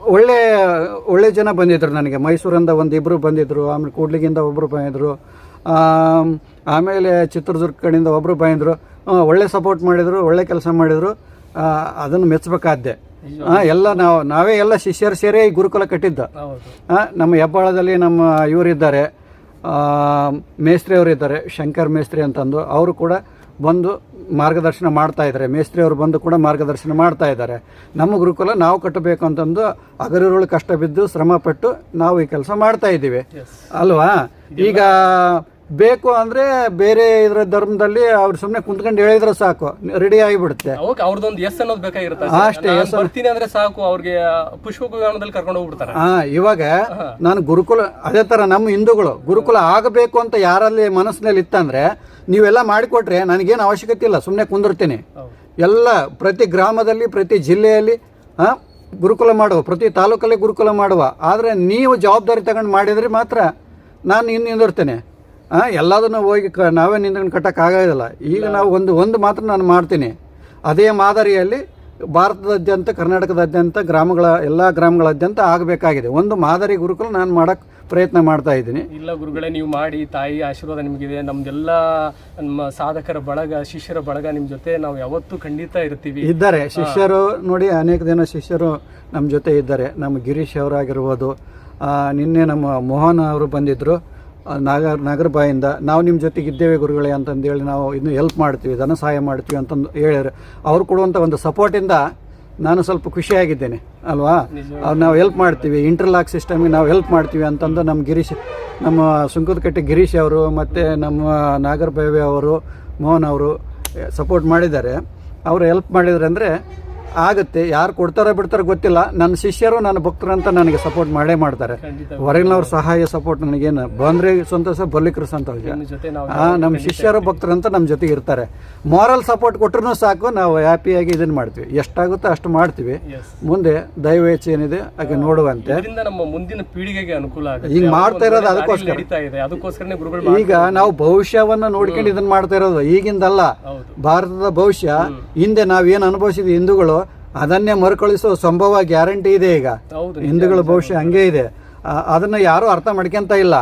ಒಳ್ಳೆ ಒಳ್ಳೆ ಜನ ಬಂದಿದ್ರು ನನಗೆ. ಮೈಸೂರಿಂದ ಒಂದು ಇಬ್ಬರು ಬಂದಿದ್ರು ಆಮೇಲೆ ಕೂಡ್ಲಿಗಿಂದ ಒಬ್ಬರು ಬಂದಿದ್ರು. ಆಮೇಲೆ ಚಿತ್ರದುರ್ಗ ಕಡೆಯಿಂದ ಒಬ್ಬರು ಬಂದರು ಒಳ್ಳೆ ಸಪೋರ್ಟ್ ಮಾಡಿದರು ಒಳ್ಳೆ ಕೆಲಸ ಮಾಡಿದರು. ಅದನ್ನು ಮೆಚ್ಚಬೇಕಾದ್ದೆ ಎಲ್ಲ ನಾವು ನಾವೇ ಎಲ್ಲ ಶಿಷ್ಯರು ಸೇರಿ ಈ ಗುರುಕುಲ ಕಟ್ಟಿದ್ದ. ನಮ್ಮ ಹೆಬ್ಬಾಳದಲ್ಲಿ ನಮ್ಮ ಇವರಿದ್ದಾರೆ. ಮೇಸ್ತ್ರಿಯವರಿದ್ದಾರೆ ಶಂಕರ್ ಮೇಸ್ತ್ರಿ ಅಂತಂದು. ಅವರು ಕೂಡ ಬಂದು ಮಾರ್ಗದರ್ಶನ ಮಾಡ್ತಾ ಇದ್ದಾರೆ. ಮೇಸ್ತ್ರಿ ಅವರು ಬಂದು ಕೂಡ ಮಾರ್ಗದರ್ಶನ ಮಾಡ್ತಾ ಇದ್ದಾರೆ. ನಮ್ಮ ಗುರುಕುಲ ನಾವು ಕಟ್ಟಬೇಕು ಅಂತಂದು ಅಗರಿರುಳು ಕಷ್ಟ ಬಿದ್ದು ಶ್ರಮ ಪಟ್ಟು ನಾವು ಈ ಕೆಲಸ ಮಾಡ್ತಾ ಇದ್ದೀವಿ. ಅಲ್ವಾ? ಈಗ ಬೇಕು ಅಂದ್ರೆ ಬೇರೆ ಇದರ ಧರ್ಮದಲ್ಲಿ ಅವ್ರು ಸುಮ್ಮನೆ ಕುಂತ್ಕೊಂಡು ಹೇಳಿದ್ರೆ ಸಾಕು ರೆಡಿ ಆಗಿಬಿಡುತ್ತೆ. ಅವ್ರದ್ದೊಂದು ಎಸ್ ಅನ್ನೋದು ಬೇಕಾಗಿರುತ್ತೆ ಅಷ್ಟೇ, ಬರ್ತೀನಿ ಅಂದ್ರೆ ಸಾಕು ಅವ್ರಿಗೆ ಪುಷ್ಪಕ ಕರ್ಕೊಂಡು ಹೋಗ್ಬಿಡ್ತಾರೆ. ಹಾ ಇವಾಗ ನಾನು ಗುರುಕುಲ ಅದೇ ತರ ನಮ್ಮ ಹಿಂದೂಗಳು ಗುರುಕುಲ ಆಗಬೇಕು ಅಂತ ಯಾರಲ್ಲಿ ಮನಸ್ಸಿನಲ್ಲಿ ಇತ್ತಂದ್ರೆ ನೀವೆಲ್ಲ ಮಾಡಿಕೊಟ್ರೆ ನನಗೇನು ಅವಶ್ಯಕತೆ ಇಲ್ಲ ಸುಮ್ಮನೆ ಕುಂದಿರ್ತೀನಿ. ಎಲ್ಲ ಪ್ರತಿ ಗ್ರಾಮದಲ್ಲಿ ಪ್ರತಿ ಜಿಲ್ಲೆಯಲ್ಲಿ ಹಾಂ ಗುರುಕುಲ ಮಾಡುವ ಪ್ರತಿ ತಾಲೂಕಲ್ಲಿ ಗುರುಕುಲ ಮಾಡುವ. ಆದರೆ ನೀವು ಜವಾಬ್ದಾರಿ ತಗೊಂಡು ಮಾಡಿದ್ರೆ ಮಾತ್ರ ನಾನು ಇನ್ನು ನಿಂದಿರ್ತೇನೆ ಆ, ಎಲ್ಲದನ್ನು ಹೋಗಿ ಕ ನಾವೇ ನಿಂತ್ಕೊಂಡು ಕಟ್ಟೋಕ್ಕಾಗೋದಿಲ್ಲ ಈಗ ನಾವು ಒಂದು ಒಂದು ಮಾತ್ರ ನಾನು ಮಾಡ್ತೀನಿ. ಅದೇ ಮಾದರಿಯಲ್ಲಿ ಭಾರತದಾದ್ಯಂತ ಕರ್ನಾಟಕದಾದ್ಯಂತ ಗ್ರಾಮಗಳ ಎಲ್ಲ ಗ್ರಾಮಗಳಾದ್ಯಂತ ಆಗಬೇಕಾಗಿದೆ. ಒಂದು ಮಾದರಿ ಗುರುಕುಲ ನಾನು ಮಾಡೋಕ್ಕೆ ಪ್ರಯತ್ನ ಮಾಡ್ತಾ ಇದ್ದೀನಿ. ಇಲ್ಲ ಗುರುಗಳೇ ನೀವು ಮಾಡಿ ತಾಯಿ ಆಶೀರ್ವಾದ ನಿಮಗಿದೆ. ನಮ್ದೆಲ್ಲ ನಮ್ಮ ಸಾಧಕರ ಬಳಗ ಶಿಷ್ಯರ ಬಳಗ ನಿಮ್ಮ ಜೊತೆ ನಾವು ಯಾವತ್ತೂ ಖಂಡಿತ ಇರ್ತೀವಿ. ಇದ್ದಾರೆ. ಶಿಷ್ಯರು ನೋಡಿ ಅನೇಕ ಜನ ಶಿಷ್ಯರು ನಮ್ಮ ಜೊತೆ ಇದ್ದಾರೆ. ನಮ್ಮ ಗಿರೀಶ್ ಅವರಾಗಿರ್ಬೋದು ನಿನ್ನೆ ನಮ್ಮ ಮೋಹನ್ ಅವರು ಬಂದಿದ್ದರು ಆ, ನಾಗರ್ ನಾಗರಬಾಯಿಂದ ನಾವು ನಿಮ್ಮ ಜೊತೆಗೆ ಇದ್ದೇವೆ ಗುರುಗಳೇ ಅಂತಂದೇಳಿ ನಾವು ಇನ್ನೂ ಹೆಲ್ಪ್ ಮಾಡ್ತೀವಿ ಧನ ಸಹಾಯ ಮಾಡ್ತೀವಿ ಅಂತಂದು ಹೇಳಿದ್ರು ಅವ್ರು ಕೊಡುವಂಥ ಒಂದು ಸಪೋರ್ಟಿಂದ ನಾನು ಸ್ವಲ್ಪ ಖುಷಿಯಾಗಿದ್ದೇನೆ ಅಲ್ವಾ? ಅವ್ರು ನಾವು ಹೆಲ್ಪ್ ಮಾಡ್ತೀವಿ ಇಂಟರ್ಲಾಕ್ ಸಿಸ್ಟಮಿಗೆ ನಾವು ಹೆಲ್ಪ್ ಮಾಡ್ತೀವಿ ಅಂತಂದು ನಮ್ಮ ಗಿರೀಶ್ ನಮ್ಮ ಸುಂಕದಕಟ್ಟೆ ಗಿರೀಶ್ ಅವರು ಮತ್ತು ನಮ್ಮ ನಾಗರಬಾವಿ ಅವರು ಮೋಹನ್ ಅವರು ಸಪೋರ್ಟ್ ಮಾಡಿದ್ದಾರೆ. ಅವರು ಹೆಲ್ಪ್ ಮಾಡಿದ್ರೆ ಅಂದರೆ ಆಗುತ್ತೆ ಯಾರು ಕೊಡ್ತಾರೋ ಬಿಡ್ತಾರೋ ಗೊತ್ತಿಲ್ಲ. ನನ್ನ ಶಿಷ್ಯರು ನನ್ನ ಭಕ್ತರು ಅಂತ ನನಗೆ ಸಪೋರ್ಟ್ ಮಾಡೇ ಮಾಡ್ತಾರೆ. ಹೊರಗಿನವ್ರ ಸಹಾಯ ಸಪೋರ್ಟ್ ನನಗೇನು? ಬಂದರೆ ಸಂತೋಷ ಬರ್ಲಿಕ್ಕರು ಸಂತೋಷ ನಿಮ್ಮ ಶಿಷ್ಯರು ಭಕ್ತರು ಅಂತ ನಮ್ಮ ಜೊತೆಗೆ ಇರ್ತಾರೆ. ಮಾರಲ್ ಸಪೋರ್ಟ್ ಕೊಟ್ಟರು ಸಾಕು ನಾವು ಹ್ಯಾಪಿಯಾಗಿ ಇದನ್ನು ಮಾಡ್ತೀವಿ. ಎಷ್ಟಾಗುತ್ತೋ ಅಷ್ಟು ಮಾಡ್ತೀವಿ. ಮುಂದೆ ದೈವ ಏನಿದೆ ಹಾಗೆ ನೋಡುವಂತೆ. ನಮ್ಮ ಮುಂದಿನ ಪೀಳಿಗೆಗೆ ಅನುಕೂಲ ಈಗ ಮಾಡ್ತಾ ಇರೋದು ಅದಕ್ಕೋಸ್ಕರ. ಈಗ ನಾವು ಭವಿಷ್ಯವನ್ನು ನೋಡ್ಕೊಂಡು ಇದನ್ನ ಮಾಡ್ತಾ ಇರೋದು. ಈಗಿಂದಲ್ಲ ಭಾರತದ ಭವಿಷ್ಯ ಹಿಂದೆ ನಾವೇನು ಅನುಭವಿಸಿದ್ವಿ ಹಿಂದೂಗಳು ಅದನ್ನೇ ಮರುಕಳಿಸೋ ಸಂಭವ ಗ್ಯಾರಂಟಿ ಇದೆ ಈಗ. ಹೌದು ಹಿಂದೂಗಳ ಭವಿಷ್ಯ ಹಂಗೆ ಇದೆ. ಅದನ್ನು ಯಾರೂ ಅರ್ಥ ಮಾಡ್ಕೊಂತ ಇಲ್ಲ.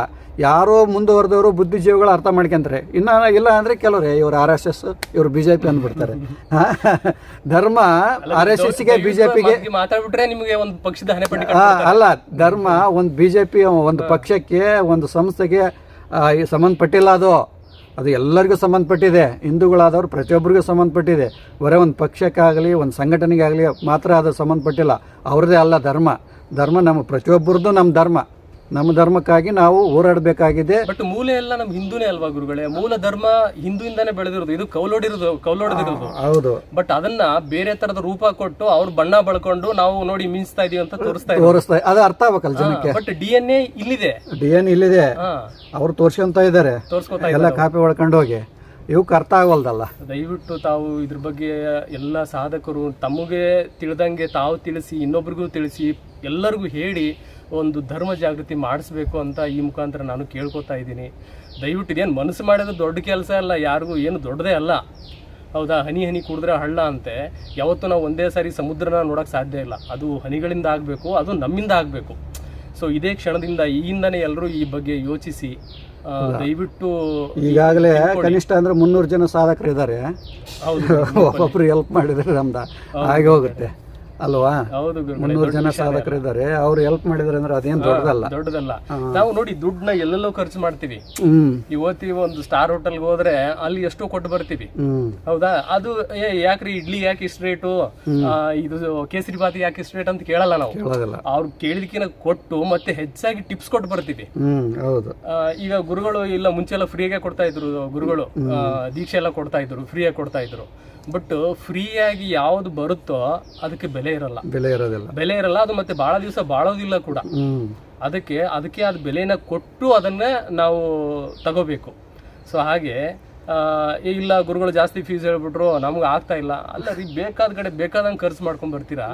ಯಾರೋ ಮುಂದುವರೆದವರು ಬುದ್ಧಿಜೀವಿಗಳು ಅರ್ಥ ಮಾಡ್ಕೊಂತಾರೆ. ಇನ್ನು ಇಲ್ಲ ಅಂದರೆ ಕೆಲವ್ರೆ ಇವ್ರು ಆರ್ ಎಸ್ ಎಸ್ ಇವ್ರು ಬಿ ಜೆ ಪಿ ಅಂದ್ಬಿಡ್ತಾರೆ. ಧರ್ಮ ಆರ್ ಎಸ್ ಎಸ್ಗೆ ಬಿ ಜೆ ಪಿಗೆ ನಿಮಗೆ ಒಂದು ಪಕ್ಷದ ಅಲ್ಲ ಧರ್ಮ ಒಂದು ಬಿ ಜೆ ಪಿ ಒಂದು ಪಕ್ಷಕ್ಕೆ ಒಂದು ಸಂಸ್ಥೆಗೆ ಸಂಬಂಧಪಟ್ಟಿಲ್ಲ ಅದು. ಅದು ಎಲ್ಲರಿಗೂ ಸಂಬಂಧಪಟ್ಟಿದೆ. ಹಿಂದೂಗಳಾದವ್ರು ಪ್ರತಿಯೊಬ್ಬರಿಗೂ ಸಂಬಂಧಪಟ್ಟಿದೆ. ಬರೀ ಒಂದು ಪಕ್ಷಕ್ಕಾಗಲಿ, ಒಂದು ಸಂಘಟನೆಗಾಗಲಿ ಮಾತ್ರ ಅದು ಸಂಬಂಧಪಟ್ಟಿಲ್ಲ. ಅವ್ರದ್ದೇ ಅಲ್ಲ ಧರ್ಮ. ಧರ್ಮ ನಮ್ಮ ಪ್ರತಿಯೊಬ್ಬರದ್ದು ನಮ್ಮ ಧರ್ಮ. ನಮ್ಮ ಧರ್ಮಕ್ಕಾಗಿ ನಾವು ಹೋರಾಡಬೇಕಾಗಿದೆ. ಬಟ್ ಮೂಲೆ ಎಲ್ಲ ನಮ್ ಹಿಂದೂನೇ ಅಲ್ವಾ ಗುರುಗಳೇ? ಮೂಲ ಧರ್ಮ ಹಿಂದೂಯಿಂದಾನೇ ಬೆಳೆದಿರೋದು. ಇದು ಕೌಲೋಡಿರೋದು ಕೌಲೋಡದಿರೋದು. ಹೌದು. ಬಟ್ ಅದನ್ನ ಬೇರೆ ತರದ ರೂಪ ಕೊಟ್ಟು ಅವ್ರ ಬಣ್ಣ ಬಳ್ಕೊಂಡು ನಾವು ನೋಡಿ ಮಿಂಚ್ತಾ ಇದೀವಿ ಅಂತ ತೋರಿಸ್ತಾ ತೋರಿಸ್ತಾ ಅದು ಅರ್ಥ ಆಗ್ಬೇಕಲ್ಲ ಜನಕ್ಕೆ? ಬಟ್ ಡಿ ಎನ್ ಎ ಇಲ್ಲಿದೆ. ಡಿ ಎನ್ ಇಲ್ಲಿದೆ. ಅವ್ರು ತೋರ್ಸ್ಕೊಂತ ಇದಾರೆ ತೋರ್ಸ್ಕೊತಾ ಎಲ್ಲ ಕಾಪಿ ಹೊಡ್ಕೊಂಡು ಹೋಗಿ. ಇವಕ್ಕೆ ಅರ್ಥ ಆಗೋಲ್ದಲ್ಲ ದಯವಿಟ್ಟು ತಾವು ಇದ್ರ ಬಗ್ಗೆ ಎಲ್ಲ ಸಾಧಕರು ತಮಗೆ ತಿಳಿದಂಗೆ ತಾವು ತಿಳಿಸಿ ಇನ್ನೊಬ್ರಿಗೂ ತಿಳಿಸಿ ಎಲ್ಲರಿಗೂ ಹೇಳಿ ಒಂದು ಧರ್ಮ ಜಾಗೃತಿ ಮಾಡಿಸ್ಬೇಕು ಅಂತ ಈ ಮುಖಾಂತರ ನಾನು ಕೇಳ್ಕೊತಾ ಇದ್ದೀನಿ. ದಯವಿಟ್ಟು ಇದೇನು ಮನಸ್ಸು ಮಾಡೋದು ದೊಡ್ಡ ಕೆಲಸ ಅಲ್ಲ ಯಾರಿಗೂ ಏನು ದೊಡ್ಡದೇ ಅಲ್ಲ. ಹೌದಾ? ಹನಿ ಹನಿ ಕುಡಿದ್ರೆ ಹಳ್ಳ ಅಂತೆ. ಯಾವತ್ತೂ ನಾವು ಒಂದೇ ಸಾರಿ ಸಮುದ್ರನ ನೋಡೋಕ್ಕೆ ಸಾಧ್ಯ ಇಲ್ಲ. ಅದು ಹನಿಗಳಿಂದ ಆಗಬೇಕು ಅದು ನಮ್ಮಿಂದ ಆಗಬೇಕು. ಸೊ ಇದೇ ಕ್ಷಣದಿಂದ ಈಗಿಂದನೇ ಎಲ್ಲರೂ ಈ ಬಗ್ಗೆ ಯೋಚಿಸಿ ದಯವಿಟ್ಟು ಈಗಾಗಲೇ ಕನಿಷ್ಠ ಅಂದ್ರೆ ಮುನ್ನೂರು ಜನ ಸಾಧಕರು ಇದ್ದಾರೆ ಹೌದು ಒಬ್ಬೊಬ್ರು ಹೆಲ್ಪ್ ಮಾಡಿದ್ರೆ ನಮ್ದು ಹಾಗೆ ಹೋಗುತ್ತೆ. ಅಲ್ವಾ? ಮುನ್ನೂರು ಜನ ಸಾಧಕರು ಇದ್ದಾರೆ ಅವ್ರು ಹೆಲ್ಪ್ ಮಾಡಿದ್ರೆ ಅಂದ್ರೆ ಅದೇನು ದೊಡ್ಡದಲ್ಲ. ದೊಡ್ಡದಲ್ಲ. ನಾವು ನೋಡಿ ದುಡ್ಡನ್ನ ಎಲ್ಲೆಲ್ಲೋ ಖರ್ಚು ಮಾಡ್ತೀವಿ. ಇವತ್ತಿ ಒಂದು ಸ್ಟಾರ್ ಹೋಟೆಲ್ಗೆ ಹೋದ್ರೆ ಅಲ್ಲಿ ಎಷ್ಟೋ ಕೊಟ್ಟು ಬರ್ತೀವಿ. ಹೌದಾ? ಅದು ಏ ಯಾಕ್ರಿ ಇಡ್ಲಿ ಯಾಕೆ ಇಷ್ಟು ರೇಟು ಇದು ಕೇಸರಿ ಬಾತ್ ಯಾಕೆ ಇಷ್ಟು ರೇಟ್ ಅಂತ ಕೇಳಲ್ಲ ನಾವು. ಅವ್ರು ಕೇಳಿದಕ್ಕಿಂತ ಕೊಟ್ಟು ಮತ್ತೆ ಹೆಚ್ಚಾಗಿ ಟಿಪ್ಸ್ ಕೊಟ್ಟು ಬರ್ತೀವಿ. ಈಗ ಗುರುಗಳು ಇಲ್ಲ ಮುಂಚೆ ಎಲ್ಲ ಫ್ರೀಯಾಗೆ ಕೊಡ್ತಾ ಇದ್ರು ಗುರುಗಳು. ದೀಕ್ಷೆ ಎಲ್ಲ ಕೊಡ್ತಾ ಇದ್ರು ಫ್ರೀಯಾಗಿ ಕೊಡ್ತಾ ಇದ್ರು. ಬಟ್ ಫ್ರೀಯಾಗಿ ಯಾವ್ದು ಬರುತ್ತೋ ಅದಕ್ಕೆ ಬೆಲೆ ಇರಲ್ಲ. ಬೆಲೆ ಇರೋದಿಲ್ಲ. ಬೆಲೆ ಇರಲ್ಲ ಅದು ಮತ್ತೆ ಬಹಳ ದಿವಸ ಬಾಳೋದಿಲ್ಲ ಕೂಡ. ಅದಕ್ಕೆ ಅದಕ್ಕೆ ಅದು ಬೆಲೆನ ಕೊಟ್ಟು ಅದನ್ನ ನಾವು ತಗೋಬೇಕು. ಸೊ ಹಾಗೆ ಇಲ್ಲ ಗುರುಗಳು ಜಾಸ್ತಿ ಫೀಸ್ ಹೇಳ್ಬಿಟ್ರು ನಮ್ಗೆ ಆಗ್ತಾ ಇಲ್ಲ. ಅಲ್ಲ ರೀ ಬೇಕಾದ ಕಡೆ ಬೇಕಾದಂಗೆ ಖರ್ಚು ಮಾಡ್ಕೊಂಡ್ ಬರ್ತೀರಾ?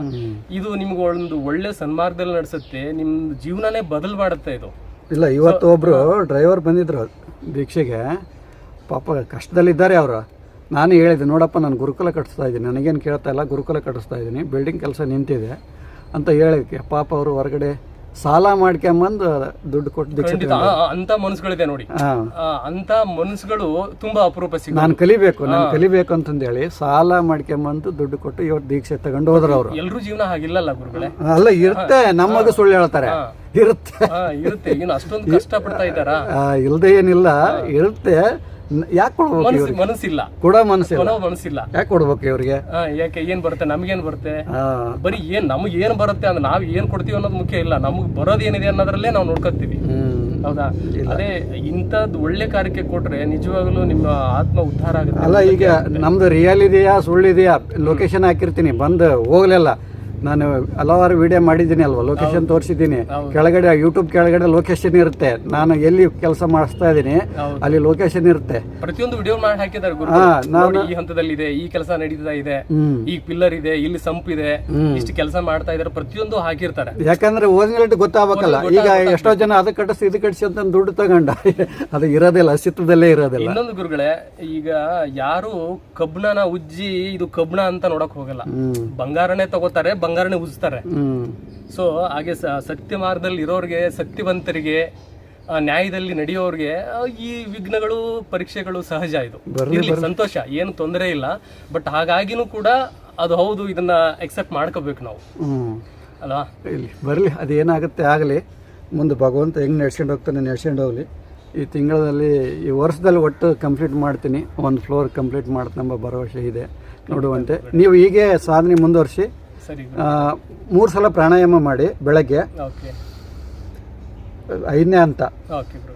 ಇದು ನಿಮ್ಗೆ ಒಂದು ಒಳ್ಳೆ ಸನ್ಮಾರ್ಗದಲ್ಲಿ ನಡೆಸುತ್ತೆ ನಿಮ್ ಜೀವನನೇ ಬದಲು ಮಾಡುತ್ತೆ ಇದು. ಇಲ್ಲ ಇವತ್ತು ಒಬ್ರು ಡ್ರೈವರ್ ಬಂದಿದ್ರು ದೀಕ್ಷೆಗೆ. ಪಾಪ ಕಷ್ಟದಲ್ಲಿದ್ದಾರೆ ಅವರು. ನಾನು ಹೇಳಿದೆ ನೋಡಪ್ಪ ನಾನು ಗುರುಕುಲ ಕಟ್ಟಿಸ್ತಾ ಇದ್ದೀನಿ. ನನಗೇನು ಕೇಳ್ತಾ ಇಲ್ಲ ಗುರುಕುಲ ಕಟ್ಟಿಸ್ತಾ ಇದ್ದೀನಿ. ಬಿಲ್ಡಿಂಗ್ ಕೆಲಸ ನಿಂತಿದೆ ಅಂತ ಹೇಳಿದ್ಕೆ ಪಾಪ ಅವರು ಹೊರಗಡೆ ಸಾಲ ಮಾಡ್ಕೊಂಬಂದು ದುಡ್ಡು ಕೊಟ್ಟು ದೀಕ್ಷೆ ಅಂತ ಮನಸ್ಸುಗಳಿದೆ ನೋಡಿ. ಅಂತ ಮನಸ್ಸುಗಳು ತುಂಬಾ ಅಪರೂಪ ಸಿಗ ನಾನು ಕಲಿಬೇಕು ನಾನು ಕಲಿಬೇಕು ಅಂತಂದೇಳಿ ಸಾಲ ಮಾಡ್ಕೊಂಬಂದು ದುಡ್ಡು ಕೊಟ್ಟು ಇವತ್ತು ದೀಕ್ಷೆ ತಗೊಂಡು ಹೋದ್ರು ಅವರು. ಎಲ್ಲರೂ ಜೀವನ ಹಾಗಿಲ್ಲಲ್ಲ ಗುರುಗಳೇ? ಅಲ್ಲ ಇರುತ್ತೆ. ನಮ್ಮದು ಸುಳ್ಳು ಹೇಳ್ತಾರೆ. ಇರುತ್ತೆ. ಇರುತ್ತೆ. ಏನು ಅಷ್ಟೊಂದು ಕಷ್ಟ ಪಡ್ತಾ ಇದ್ದಾರಾ ಇಲ್ಲದೆ ಏನಿಲ್ಲ. ಇರುತ್ತೆ. ಯಾಕೆ ಕೊಡ್ಬೇಕು ಮನಸ್ಸು ಇವ್ರಿಗೆ? ಮನಸ್ಸಿಲ್ಲ. ಕೂಡ ಮನಸ್ಸಿಲ್ಲ. ಕೊನೋ ಮನಸ್ಸಿಲ್ಲ. ಯಾಕೆ ಕೊಡ್ಬೇಕು ಇವ್ರಿಗೆ? ಆ, ಯಾಕೆ ಏನ್ ಬರುತ್ತೆ ನಮ್ಗೇನ್ ಬರುತ್ತೆ? ಆ, ಬರೀ ಏನ್ ನಮಗೆ ಏನ್ ಬರುತ್ತೆ ಅಂದ್ರೆ ನಾವ್ ಏನ್ ಕೊಡ್ತೀವಿ ಅನ್ನೋದು ಮುಖ್ಯ ಇಲ್ಲ. ನಮಗ್ ಬರೋದ್ ಏನಿದೆ ಅನ್ನೋದ್ರಲ್ಲೇ ನಾವು ನೋಡ್ಕೊತೀವಿ. ಹ್ಮ್. ಹೌದಾ? ಅದೇ ಇಂಥದ್ದು ಒಳ್ಳೆ ಕಾರ್ಯಕ್ಕೆ ಕೊಟ್ರೆ ನಿಜವಾಗ್ಲೂ ನಿಮ್ಮ ಆತ್ಮ ಉದ್ಧಾರ ಆಗುತ್ತೆ ಅಲ್ಲ ಈಗ ನಮ್ದು ರಿಯಲ್ ಇದೆಯಾ ಸುಳ್ಳಿದೆಯಾ? ಲೊಕೇಶನ್ ಹಾಕಿರ್ತೀನಿ ಬಂದು ಹೋಗ್ಲಿಲ್ಲ. ನಾನು ಹಲವಾರು ವಿಡಿಯೋ ಮಾಡಿದ್ದೀನಿ ಅಲ್ವಾ? ಲೊಕೇಶನ್ ತೋರಿಸಿದ್ದೀನಿ. ಕೆಳಗಡೆ ಯೂಟ್ಯೂಬ್ ಕೆಳಗಡೆ ಲೊಕೇಶನ್ ಇರುತ್ತೆ. ನಾನು ಎಲ್ಲಿ ಕೆಲಸ ಮಾಡಿಸ್ತಾ ಇದ್ದೀನಿ ಅಲ್ಲಿ ಲೊಕೇಶನ್ ಇರುತ್ತೆ. ಪ್ರತಿಯೊಂದು ವಿಡಿಯೋ ಮಾಡಿ ಹಾಕಿದ್ದಾರೆ ಗುರು ಹಾ, ನೋಡಿ ಈ ಹಂತದಲ್ಲಿದೆ ಈ ಕೆಲಸ ನಡೀತಾ ಇದೆ ಹ್ಮ್. ಈ ಪಿಲ್ಲರ್ ಇದೆ ಇಲ್ಲಿ ಸಂಪ್ ಇದೆ. ಇಷ್ಟು ಕೆಲಸ ಮಾಡ್ತಾ ಇದಾರೆ ಪ್ರತಿಯೊಂದು ಹಾಕಿರ್ತಾರೆ. ಯಾಕಂದ್ರೆ ಓದಿನಲ್ಟ್ ಗೊತ್ತಾಗಬೇಕಲ್ಲ. ಈಗ ಎಷ್ಟೋ ಜನ ಅದು ಕಟ್ಟಿಸಿ ಇದು ಕಟ್ಟಿಸಿ ಅಂತ ದುಡ್ಡು ತಗೊಂಡ. [LAUGHS] ಅದು ಇರೋದಿಲ್ಲ ಅಸ್ತಿತ್ವದಲ್ಲೇ ಇರೋದಿಲ್ಲ. ಇನ್ನೊಂದು ಗುರುಗಳೇ ಈಗ ಯಾರು ಕಬ್ಣನ ಉಜ್ಜಿ ಇದು ಕಬ್ಣ ಅಂತ ನೋಡಕ್ ಹೋಗಲ್ಲ. ಹ್ಮ್. ಬಂಗಾರನೇ ತಗೋತಾರೆ ಬಂಗಾರನೇ ಉಜ್ತಾರೆ ಸೊ ಹಾಗೆ ಸತ್ಯ ಮಾರ್ಗದಲ್ಲಿ ಇರೋರಿಗೆ ಸತ್ಯವಂತರಿಗೆ ನ್ಯಾಯದಲ್ಲಿ ನಡೆಯೋರಿಗೆ ಈ ವಿಘ್ನಗಳು ಪರೀಕ್ಷೆಗಳು ಸಹಜ ಇದು. ಇರ್ಲಿ ಸಂತೋಷ ಏನು ತೊಂದರೆ ಇಲ್ಲ. ಬಟ್ ಹಾಗಾಗಿನೂ ಕೂಡ ಅದು ಹೌದು ಇದನ್ನ ಎಕ್ಸೆಪ್ಟ್ ಮಾಡ್ಕೋಬೇಕು ನಾವು. ಅಲ್ವಾ? ಇಲ್ಲಿ ಬರಲಿ ಅದೇನಾಗುತ್ತೆ ಆಗಲಿ. ಮುಂದೆ ಭಗವಂತ ಹೆಂಗೆ ನಡ್ಸ್ಕೊಂಡು ಹೋಗ್ತಾನೆ ನಡ್ಸ್ಕೊಂಡು ಹೋಗಲಿ. ಈ ತಿಂಗಳಲ್ಲಿ ಈ ವರ್ಷದಲ್ಲಿ ಒಟ್ಟು ಕಂಪ್ಲೀಟ್ ಮಾಡ್ತೀನಿ. ಒಂದು ಫ್ಲೋರ್ ಕಂಪ್ಲೀಟ್ ಮಾಡ್ತಂಬ ಭರವಸೆ ಇದೆ. ನೋಡುವಂತೆ. ನೀವು ಹೀಗೆ ಸಾಧನೆ ಮುಂದುವರಿಸಿ ಮೂರು ಸಲ ಪ್ರಾಣಾಯಾಮ ಮಾಡಿ ಬೆಳಗ್ಗೆ. ಐದನೇ ಅಂತ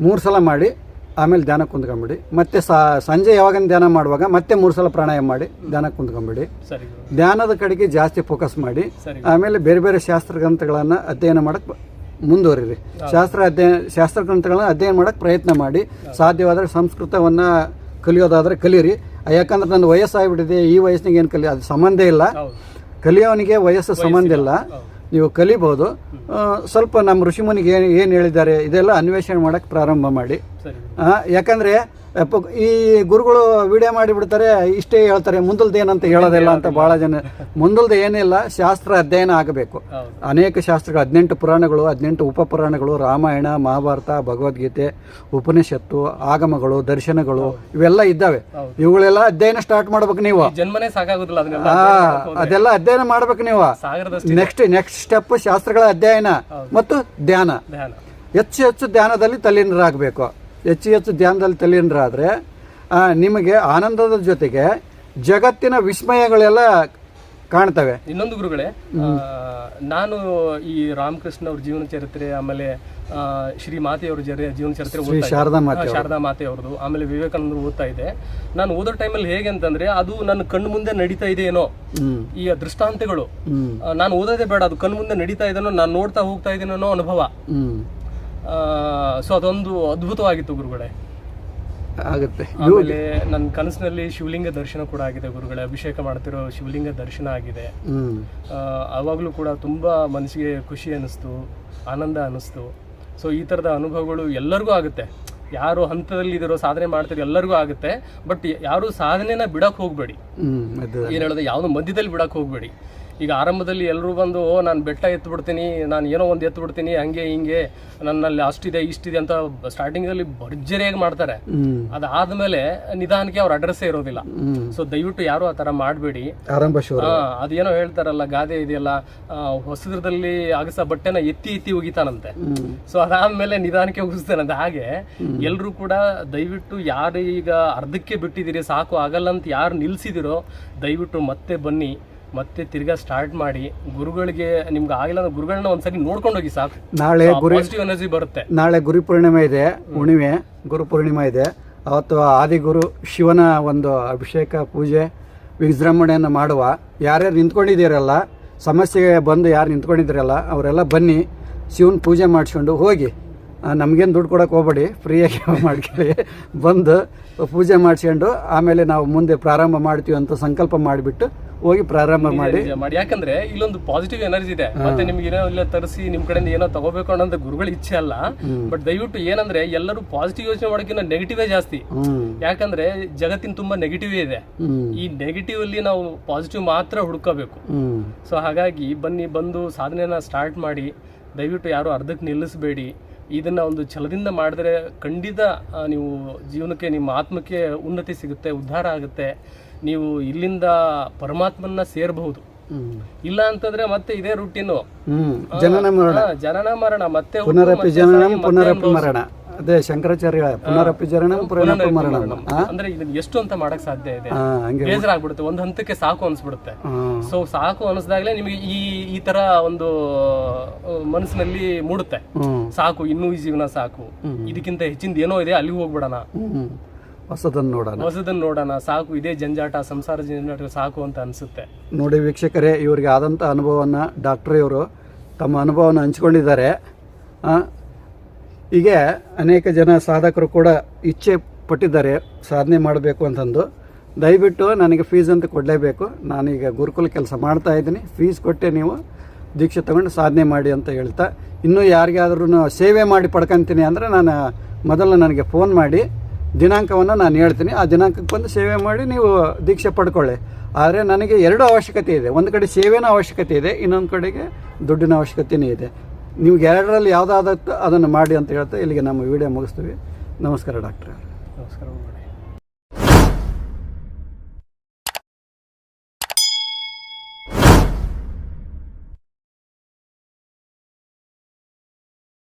ಮೂರು ಸಲ ಮಾಡಿ ಆಮೇಲೆ ಧ್ಯಾನ ಕುಂದ್ಕೊಂಬಿಡಿ ಮತ್ತೆ ಸಂಜೆ ಯಾವಾಗ ಧ್ಯಾನ ಮಾಡುವಾಗ ಮತ್ತೆ ಮೂರು ಸಲ ಪ್ರಾಣಾಯಾಮ ಮಾಡಿ ಧ್ಯಾನ ಕುಂದ್ಕೊಂಬಿಡಿ ಧ್ಯಾನದ ಕಡೆಗೆ ಜಾಸ್ತಿ ಫೋಕಸ್ ಮಾಡಿ ಆಮೇಲೆ ಬೇರೆ ಬೇರೆ ಶಾಸ್ತ್ರ ಗ್ರಂಥಗಳನ್ನು ಅಧ್ಯಯನ ಮಾಡಕ್ಕೆ ಮುಂದುವರಿರಿ. ಶಾಸ್ತ್ರ ಅಧ್ಯಯನ ಶಾಸ್ತ್ರ ಗ್ರಂಥಗಳನ್ನು ಅಧ್ಯಯನ ಮಾಡಕ್ಕೆ ಪ್ರಯತ್ನ ಮಾಡಿ. ಸಾಧ್ಯವಾದರೆ ಸಂಸ್ಕೃತವನ್ನು ಕಲಿಯೋದಾದರೆ ಕಲೀರಿ. ಯಾಕಂದ್ರೆ ನನ್ನ ವಯಸ್ಸಾಗಿಬಿಟ್ಟಿದೆ ಈ ವಯಸ್ಸಿನಾಗ ಏನು ಕಲಿ ಅದು ಸಂಬಂಧ ಇಲ್ಲ. ಹೌದು ಕಲಿಯೋವನಿಗೆ ವಯಸ್ಸು ಸಂಬಂಧ ಇಲ್ಲ ನೀವು ಕಲಿಬೋದು ಸ್ವಲ್ಪ ನಮ್ಮ ಋಷಿಮುನಿಗೆ ಏನು ಏನು ಹೇಳಿದ್ದಾರೆ? ಇದೆಲ್ಲ ಅನ್ವೇಷಣೆ ಮಾಡೋಕ್ಕೆ ಪ್ರಾರಂಭ ಮಾಡಿ. ಯಾಕಂದ್ರೆ ಈ ಗುರುಗಳು ವಿಡಿಯೋ ಮಾಡಿಬಿಡ್ತಾರೆ ಇಷ್ಟೇ ಹೇಳ್ತಾರೆ ಮುಂದಲ್ದು ಏನಂತ ಹೇಳೋದಿಲ್ಲ ಅಂತ ಬಹಳ ಜನ. ಮುಂದಲ್ದು ಏನಿಲ್ಲ ಶಾಸ್ತ್ರ ಅಧ್ಯಯನ ಆಗಬೇಕು. ಅನೇಕ ಶಾಸ್ತ್ರಗಳು ಹದಿನೆಂಟು ಪುರಾಣಗಳು ಹದಿನೆಂಟು ಉಪಪುರಾಣಗಳು ರಾಮಾಯಣ ಮಹಾಭಾರತ ಭಗವದ್ಗೀತೆ ಉಪನಿಷತ್ತು ಆಗಮಗಳು ದರ್ಶನಗಳು ಇವೆಲ್ಲ ಇದ್ದಾವೆ. ಇವುಗಳೆಲ್ಲ ಅಧ್ಯಯನ ಸ್ಟಾರ್ಟ್ ಮಾಡ್ಬೇಕು ನೀವು. ಅದೆಲ್ಲ ಅಧ್ಯಯನ ಮಾಡ್ಬೇಕು ನೀವು. ನೆಕ್ಸ್ಟ್ ನೆಕ್ಸ್ಟ್ ಸ್ಟೆಪ್ ಶಾಸ್ತ್ರಗಳ ಅಧ್ಯಯನ ಮತ್ತು ಧ್ಯಾನ. ಧ್ಯಾನ. ಹೆಚ್ಚು ಹೆಚ್ಚು ಧ್ಯಾನದಲ್ಲಿ ತಲ್ಲೀನರಾಗಬೇಕು. ಹೆಚ್ಚು ಹೆಚ್ಚು ಧ್ಯಾನದಲ್ಲಿ ತಲ್ಲೀನರಾದರೆ ನಿಮಗೆ ಆನಂದದ ಜೊತೆಗೆ ಜಗತ್ತಿನ ವಿಸ್ಮಯಗಳೆಲ್ಲ ಕಾಣ್ತವೆ. ಇನ್ನೊಂದು ಗುರುಗಳೇ ನಾನು ಈ ರಾಮಕೃಷ್ಣ ಅವ್ರ ಜೀವನ ಚರಿತ್ರೆ ಆಮೇಲೆ ಶ್ರೀ ಮಾತೆಯವ್ರ ಜರ ಜೀವನ ಚರಿತ್ರೆ ಶಾರದಾ ಮಾತೆ ಶಾರದಾ ಮಾತೆ ಅವ್ರದ್ದು. ಆಮೇಲೆ ವಿವೇಕಾನಂದರು ಓದ್ತಾ ಇದೆ ನಾನು ಓದೋ ಟೈಮಲ್ಲಿ ಹೇಗೆ ಅಂತಂದ್ರೆ ಅದು ನನ್ನ ಕಣ್ಣು ಮುಂದೆ ನಡೀತಾ ಇದೆ ಏನೋ ಈ ದೃಷ್ಟಾಂತಗಳು. ನಾನು ಓದೋದೇ ಬೇಡ ಅದು ಕಣ್ಣು ಮುಂದೆ ನಡೀತಾ ಇದೆನೋ ನಾನು ನೋಡ್ತಾ ಹೋಗ್ತಾ ಇದ್ದೀನೋ ಅನುಭವ. ಸೊ ಅದೊಂದು ಅದ್ಭುತವಾಗಿತ್ತು ಗುರುಗಳೇ. ಆಗುತ್ತೆ. ಆಮೇಲೆ ನನ್ನ ಕನಸಿನಲ್ಲಿ ಶಿವಲಿಂಗ ದರ್ಶನ ಕೂಡ ಆಗಿದೆ ಗುರುಗಳೇ. ಅಭಿಷೇಕ ಮಾಡ್ತಿರೋ ಶಿವಲಿಂಗ ದರ್ಶನ ಆಗಿದೆ. ಆವಾಗಲೂ ಕೂಡ ತುಂಬ ಮನಸ್ಸಿಗೆ ಖುಷಿ ಅನ್ನಿಸ್ತು ಆನಂದ ಅನ್ನಿಸ್ತು. ಸೊ ಈ ಥರದ ಅನುಭವಗಳು ಎಲ್ಲರಿಗೂ ಆಗುತ್ತೆ. ಯಾರು ಹಂತದಲ್ಲಿ ಇದಿರೋ ಸಾಧನೆ ಮಾಡ್ತಿರೋ ಎಲ್ಲರಿಗೂ ಆಗುತ್ತೆ. ಬಟ್ ಯಾರು ಸಾಧನೆನ ಬಿಡಕ್ಕೆ ಹೋಗಬೇಡಿ. ಏನು ಹೇಳೋದು ಯಾವುದೋ ಮಧ್ಯದಲ್ಲಿ ಬಿಡಕ್ಕೆ ಹೋಗಬೇಡಿ. ಈಗ ಆರಂಭದಲ್ಲಿ ಎಲ್ಲರೂ ಬಂದು ನಾನು ಬೆಟ್ಟ ಎತ್ತು ಬಿಡ್ತೀನಿ ನಾನು ಏನೋ ಒಂದು ಎತ್ತು ಬಿಡ್ತೀನಿ ಹಂಗೆ ಹಿಂಗೆ ನನ್ನಲ್ಲಿ ಅಷ್ಟಿದೆ ಇಷ್ಟಿದೆ ಅಂತ ಸ್ಟಾರ್ಟಿಂಗಲ್ಲಿ ಭರ್ಜರಿಯಾಗಿ ಮಾಡ್ತಾರೆ. ಅದಾದ್ಮೇಲೆ ನಿಧಾನಕ್ಕೆ ಅವ್ರ ಅಡ್ರೆಸ್ಸೇ ಇರೋದಿಲ್ಲ. ಸೊ ದಯವಿಟ್ಟು ಯಾರು ಆ ಥರ ಮಾಡಬೇಡಿ. ಅದೇನೋ ಹೇಳ್ತಾರಲ್ಲ ಗಾದೆ ಇದೆಯಲ್ಲ ಹೊಸದ್ರದಲ್ಲಿ ಅಗಸ ಬಟ್ಟೆನ ಎತ್ತಿ ಎತ್ತಿ ಒಗಿತಾನಂತೆ ಹ್ಮ್. ಸೊ ಅದಾದ್ಮೇಲೆ ನಿಧಾನಕ್ಕೆ ಉಗಿಸ್ತಾನಂತೆ ಹಾಗೆ ಎಲ್ಲರೂ ಕೂಡ ದಯವಿಟ್ಟು ಯಾರು ಈಗ ಅರ್ಧಕ್ಕೆ ಬಿಟ್ಟಿದ್ದೀರಿ ಸಾಕು ಆಗಲ್ಲ ಅಂತ ಯಾರು ನಿಲ್ಸಿದಿರೋ ದಯವಿಟ್ಟು ಮತ್ತೆ ಬನ್ನಿ. ಮತ್ತೆ ತಿರ್ಗಾ ಸ್ಟಾರ್ಟ್ ಮಾಡಿ ಗುರುಗಳಿಗೆ ನಿಮ್ಗೆ ಆಗಿಲ್ಲ ಅಂದ್ರೆ ಗುರುಗಳನ್ನ ಒಂದ್ಸರಿ ನೋಡ್ಕೊಂಡು ಹೋಗಿ ಸಾಕು. ನಾಳೆ ಗುರು ಪಾಸಿಟಿವ್ ಎನರ್ಜಿ ಬರುತ್ತೆ. ನಾಳೆ ಗುರು ಪೂರ್ಣಿಮೆ ಇದೆ ಹುಣಿಮೆ ಗುರು ಪೂರ್ಣಿಮೆ ಇದೆ. ಅವತ್ತು ಆದಿಗುರು ಶಿವನ ಒಂದು ಅಭಿಷೇಕ ಪೂಜೆ ವಿಜೃಂಭಣೆಯನ್ನು ಮಾಡುವ. ಯಾರ್ಯಾರು ನಿಂತ್ಕೊಂಡಿದ್ದೀರಲ್ಲ ಸಮಸ್ಯೆಗೆ ಬಂದು ಯಾರು ನಿಂತ್ಕೊಂಡಿದ್ದೀರಲ್ಲ ಅವರೆಲ್ಲ ಬನ್ನಿ ಶಿವನ ಪೂಜೆ ಮಾಡಿಸ್ಕೊಂಡು ಹೋಗಿ. ನಮಗೇನು ದುಡ್ಡು ಕೊಡೋಕೆ ಹೋಗ್ಬೇಡಿ. ಫ್ರೀಯಾಗಿ [LAUGHS] ಮಾಡ್ಕೊಳ್ಳಿ. ಬಂದು ಪೂಜೆ ಮಾಡಿಸ್ಕೊಂಡು ಆಮೇಲೆ ನಾವು ಮುಂದೆ ಪ್ರಾರಂಭ ಮಾಡ್ತೀವಿ ಅಂತ ಸಂಕಲ್ಪ ಮಾಡಿಬಿಟ್ಟು ಹೋಗಿ ಪ್ರಾರಂಭ ಮಾಡಿ. ಮಾಡಿ. ಯಾಕಂದ್ರೆ ಇಲ್ಲೊಂದು ಪಾಸಿಟಿವ್ ಎನರ್ಜಿ ಇದೆ. ಮತ್ತೆ ನಿಮ್ಗೆ ಏನೋ ಇಲ್ಲ ತರಿಸಿ ನಿಮ್ ಕಡೆಯಿಂದ ಏನೋ ತಗೋಬೇಕು ಅನ್ನೋದು ಗುರುಗಳ ಇಚ್ಛೆ ಅಲ್ಲ. ಬಟ್ ದಯವಿಟ್ಟು ಏನಂದ್ರೆ ಎಲ್ಲರೂ ಪಾಸಿಟಿವ್ ಯೋಚನೆ ಮಾಡೋಕ್ಕಿಂತ ನೆಗೆಟಿವೇ ಜಾಸ್ತಿ. ಯಾಕಂದ್ರೆ ಜಗತ್ತಿನ ತುಂಬಾ ನೆಗೆಟಿವ್ ಇದೆ. ಈ ನೆಗೆಟಿವ್ ಅಲ್ಲಿ ನಾವು ಪಾಸಿಟಿವ್ ಮಾತ್ರ ಹುಡ್ಕೋಬೇಕು. ಸೊ ಹಾಗಾಗಿ ಬನ್ನಿ ಬಂದು ಸಾಧನೆನ ಸ್ಟಾರ್ಟ್ ಮಾಡಿ. ದಯವಿಟ್ಟು ಯಾರು ಅರ್ಧಕ್ಕೆ ನಿಲ್ಲಿಸಬೇಡಿ. ಇದನ್ನ ಒಂದು ಛಲದಿಂದ ಮಾಡಿದ್ರೆ ಖಂಡಿತ ನೀವು ಜೀವನಕ್ಕೆ ನಿಮ್ಮ ಆತ್ಮಕ್ಕೆ ಉನ್ನತಿ ಸಿಗುತ್ತೆ ಉದ್ಧಾರ ಆಗುತ್ತೆ. ನೀವು ಇಲ್ಲಿಂದ ಪರಮಾತ್ಮನ್ನ ಸೇರಬಹುದು. ಇಲ್ಲ ಅಂತಂದ್ರೆ ಮತ್ತೆ ಇದೇ ರೂಟೀನು ಜನನ ಮರಣ. ಜನನ ಮರಣ. ಮತ್ತೆ ಮರಣ. ಅದೇ ಶಂಕರಾಚಾರ್ಯ ಪುನರಪಿ ಜನನಂ ಪುನರಪಿ ಅಂದ್ರೆ ಇದನ್ನ ಎಷ್ಟು ಅಂತ ಮಾಡಕ್ ಸಾಧ್ಯ ಇದೆ. ಬೇಜಾರಾಗ್ಬಿಡುತ್ತೆ. ಒಂದ್ ಹಂತಕ್ಕೆ ಸಾಕು ಅನ್ಸ್ಬಿಡುತ್ತೆ. ಸೊ ಸಾಕು ಅನಿಸ್ದಾಗ್ಲೇ ನಿಮಗೆ ಈ ಈ ತರ ಒಂದು ಮನಸ್ಸಿನಲ್ಲಿ ಮೂಡುತ್ತೆ. ಸಾಕು ಇನ್ನೂ ಈ ಜೀವನ ಸಾಕು. ಇದಕ್ಕಿಂತ ಹೆಚ್ಚಿಂದ ಏನೋ ಇದೆ ಅಲ್ಲಿಗೆ ಹೋಗ್ಬಿಡೋಣ. ಹೊಸದನ್ನು ನೋಡೋಣ. ಹೊಸದನ್ನ ನೋಡೋಣ. ಸಾಕು ಇದೇ ಜಂಜಾಟ ಸಂಸಾರ ಜಂಜಾಟ ಸಾಕು ಅಂತ ಅನ್ಸುತ್ತೆ. ನೋಡಿ ವೀಕ್ಷಕರೇ ಇವರಿಗೆ ಆದಂತ ಅನುಭವವನ್ನ ಡಾಕ್ಟರ್ ಇವರು ತಮ್ಮ ಅನುಭವವನ್ನು ಹಂಚ್ಕೊಂಡಿದ್ದಾರೆ. ಹೀಗೆ ಅನೇಕ ಜನ ಸಾಧಕರು ಕೂಡ ಇಚ್ಛೆ ಪಟ್ಟಿದ್ದಾರೆ ಸಾಧನೆ ಮಾಡಬೇಕು ಅಂತಂದು. ದಯವಿಟ್ಟು ನನಗೆ ಫೀಸ್ ಅಂತ ಕೊಡಲೇಬೇಕು. ನಾನೀಗ ಗುರುಕುಲ ಕೆಲಸ ಮಾಡ್ತಾ ಇದ್ದೀನಿ. ಫೀಸ್ ಕೊಟ್ಟೆ ನೀವು ದೀಕ್ಷೆ ತಗೊಂಡು ಸಾಧನೆ ಮಾಡಿ ಅಂತ ಹೇಳ್ತಾ. ಇನ್ನೂ ಯಾರಿಗಾದ್ರೂ ಸೇವೆ ಮಾಡಿ ಪಡ್ಕೊಂತೀನಿ ಅಂದರೆ ನಾನು ಮೊದಲು ನನಗೆ ಫೋನ್ ಮಾಡಿ. ದಿನಾಂಕವನ್ನು ನಾನು ಹೇಳ್ತೀನಿ. ಆ ದಿನಾಂಕಕ್ಕೆ ಬಂದು ಸೇವೆ ಮಾಡಿ ನೀವು ದೀಕ್ಷೆ ಪಡ್ಕೊಳ್ಳಿ. ಆದರೆ ನನಗೆ ಎರಡು ಅವಶ್ಯಕತೆ ಇದೆ. ಒಂದು ಕಡೆ ಸೇವೆನ ಅವಶ್ಯಕತೆ ಇದೆ, ಇನ್ನೊಂದು ಕಡೆಗೆ ದುಡ್ಡಿನ ಅವಶ್ಯಕತೆಯೇ ಇದೆ. ನಿಮ್ಗೆ ಎರಡರಲ್ಲಿ ಯಾವುದಾದ ಅದನ್ನು ಮಾಡಿ ಅಂತ ಹೇಳ್ತಾ ಇಲ್ಲಿಗೆ ನಮ್ಮ ವಿಡಿಯೋ ಮುಗಿಸ್ತೀವಿ. ನಮಸ್ಕಾರ ಡಾಕ್ಟ್ರೆ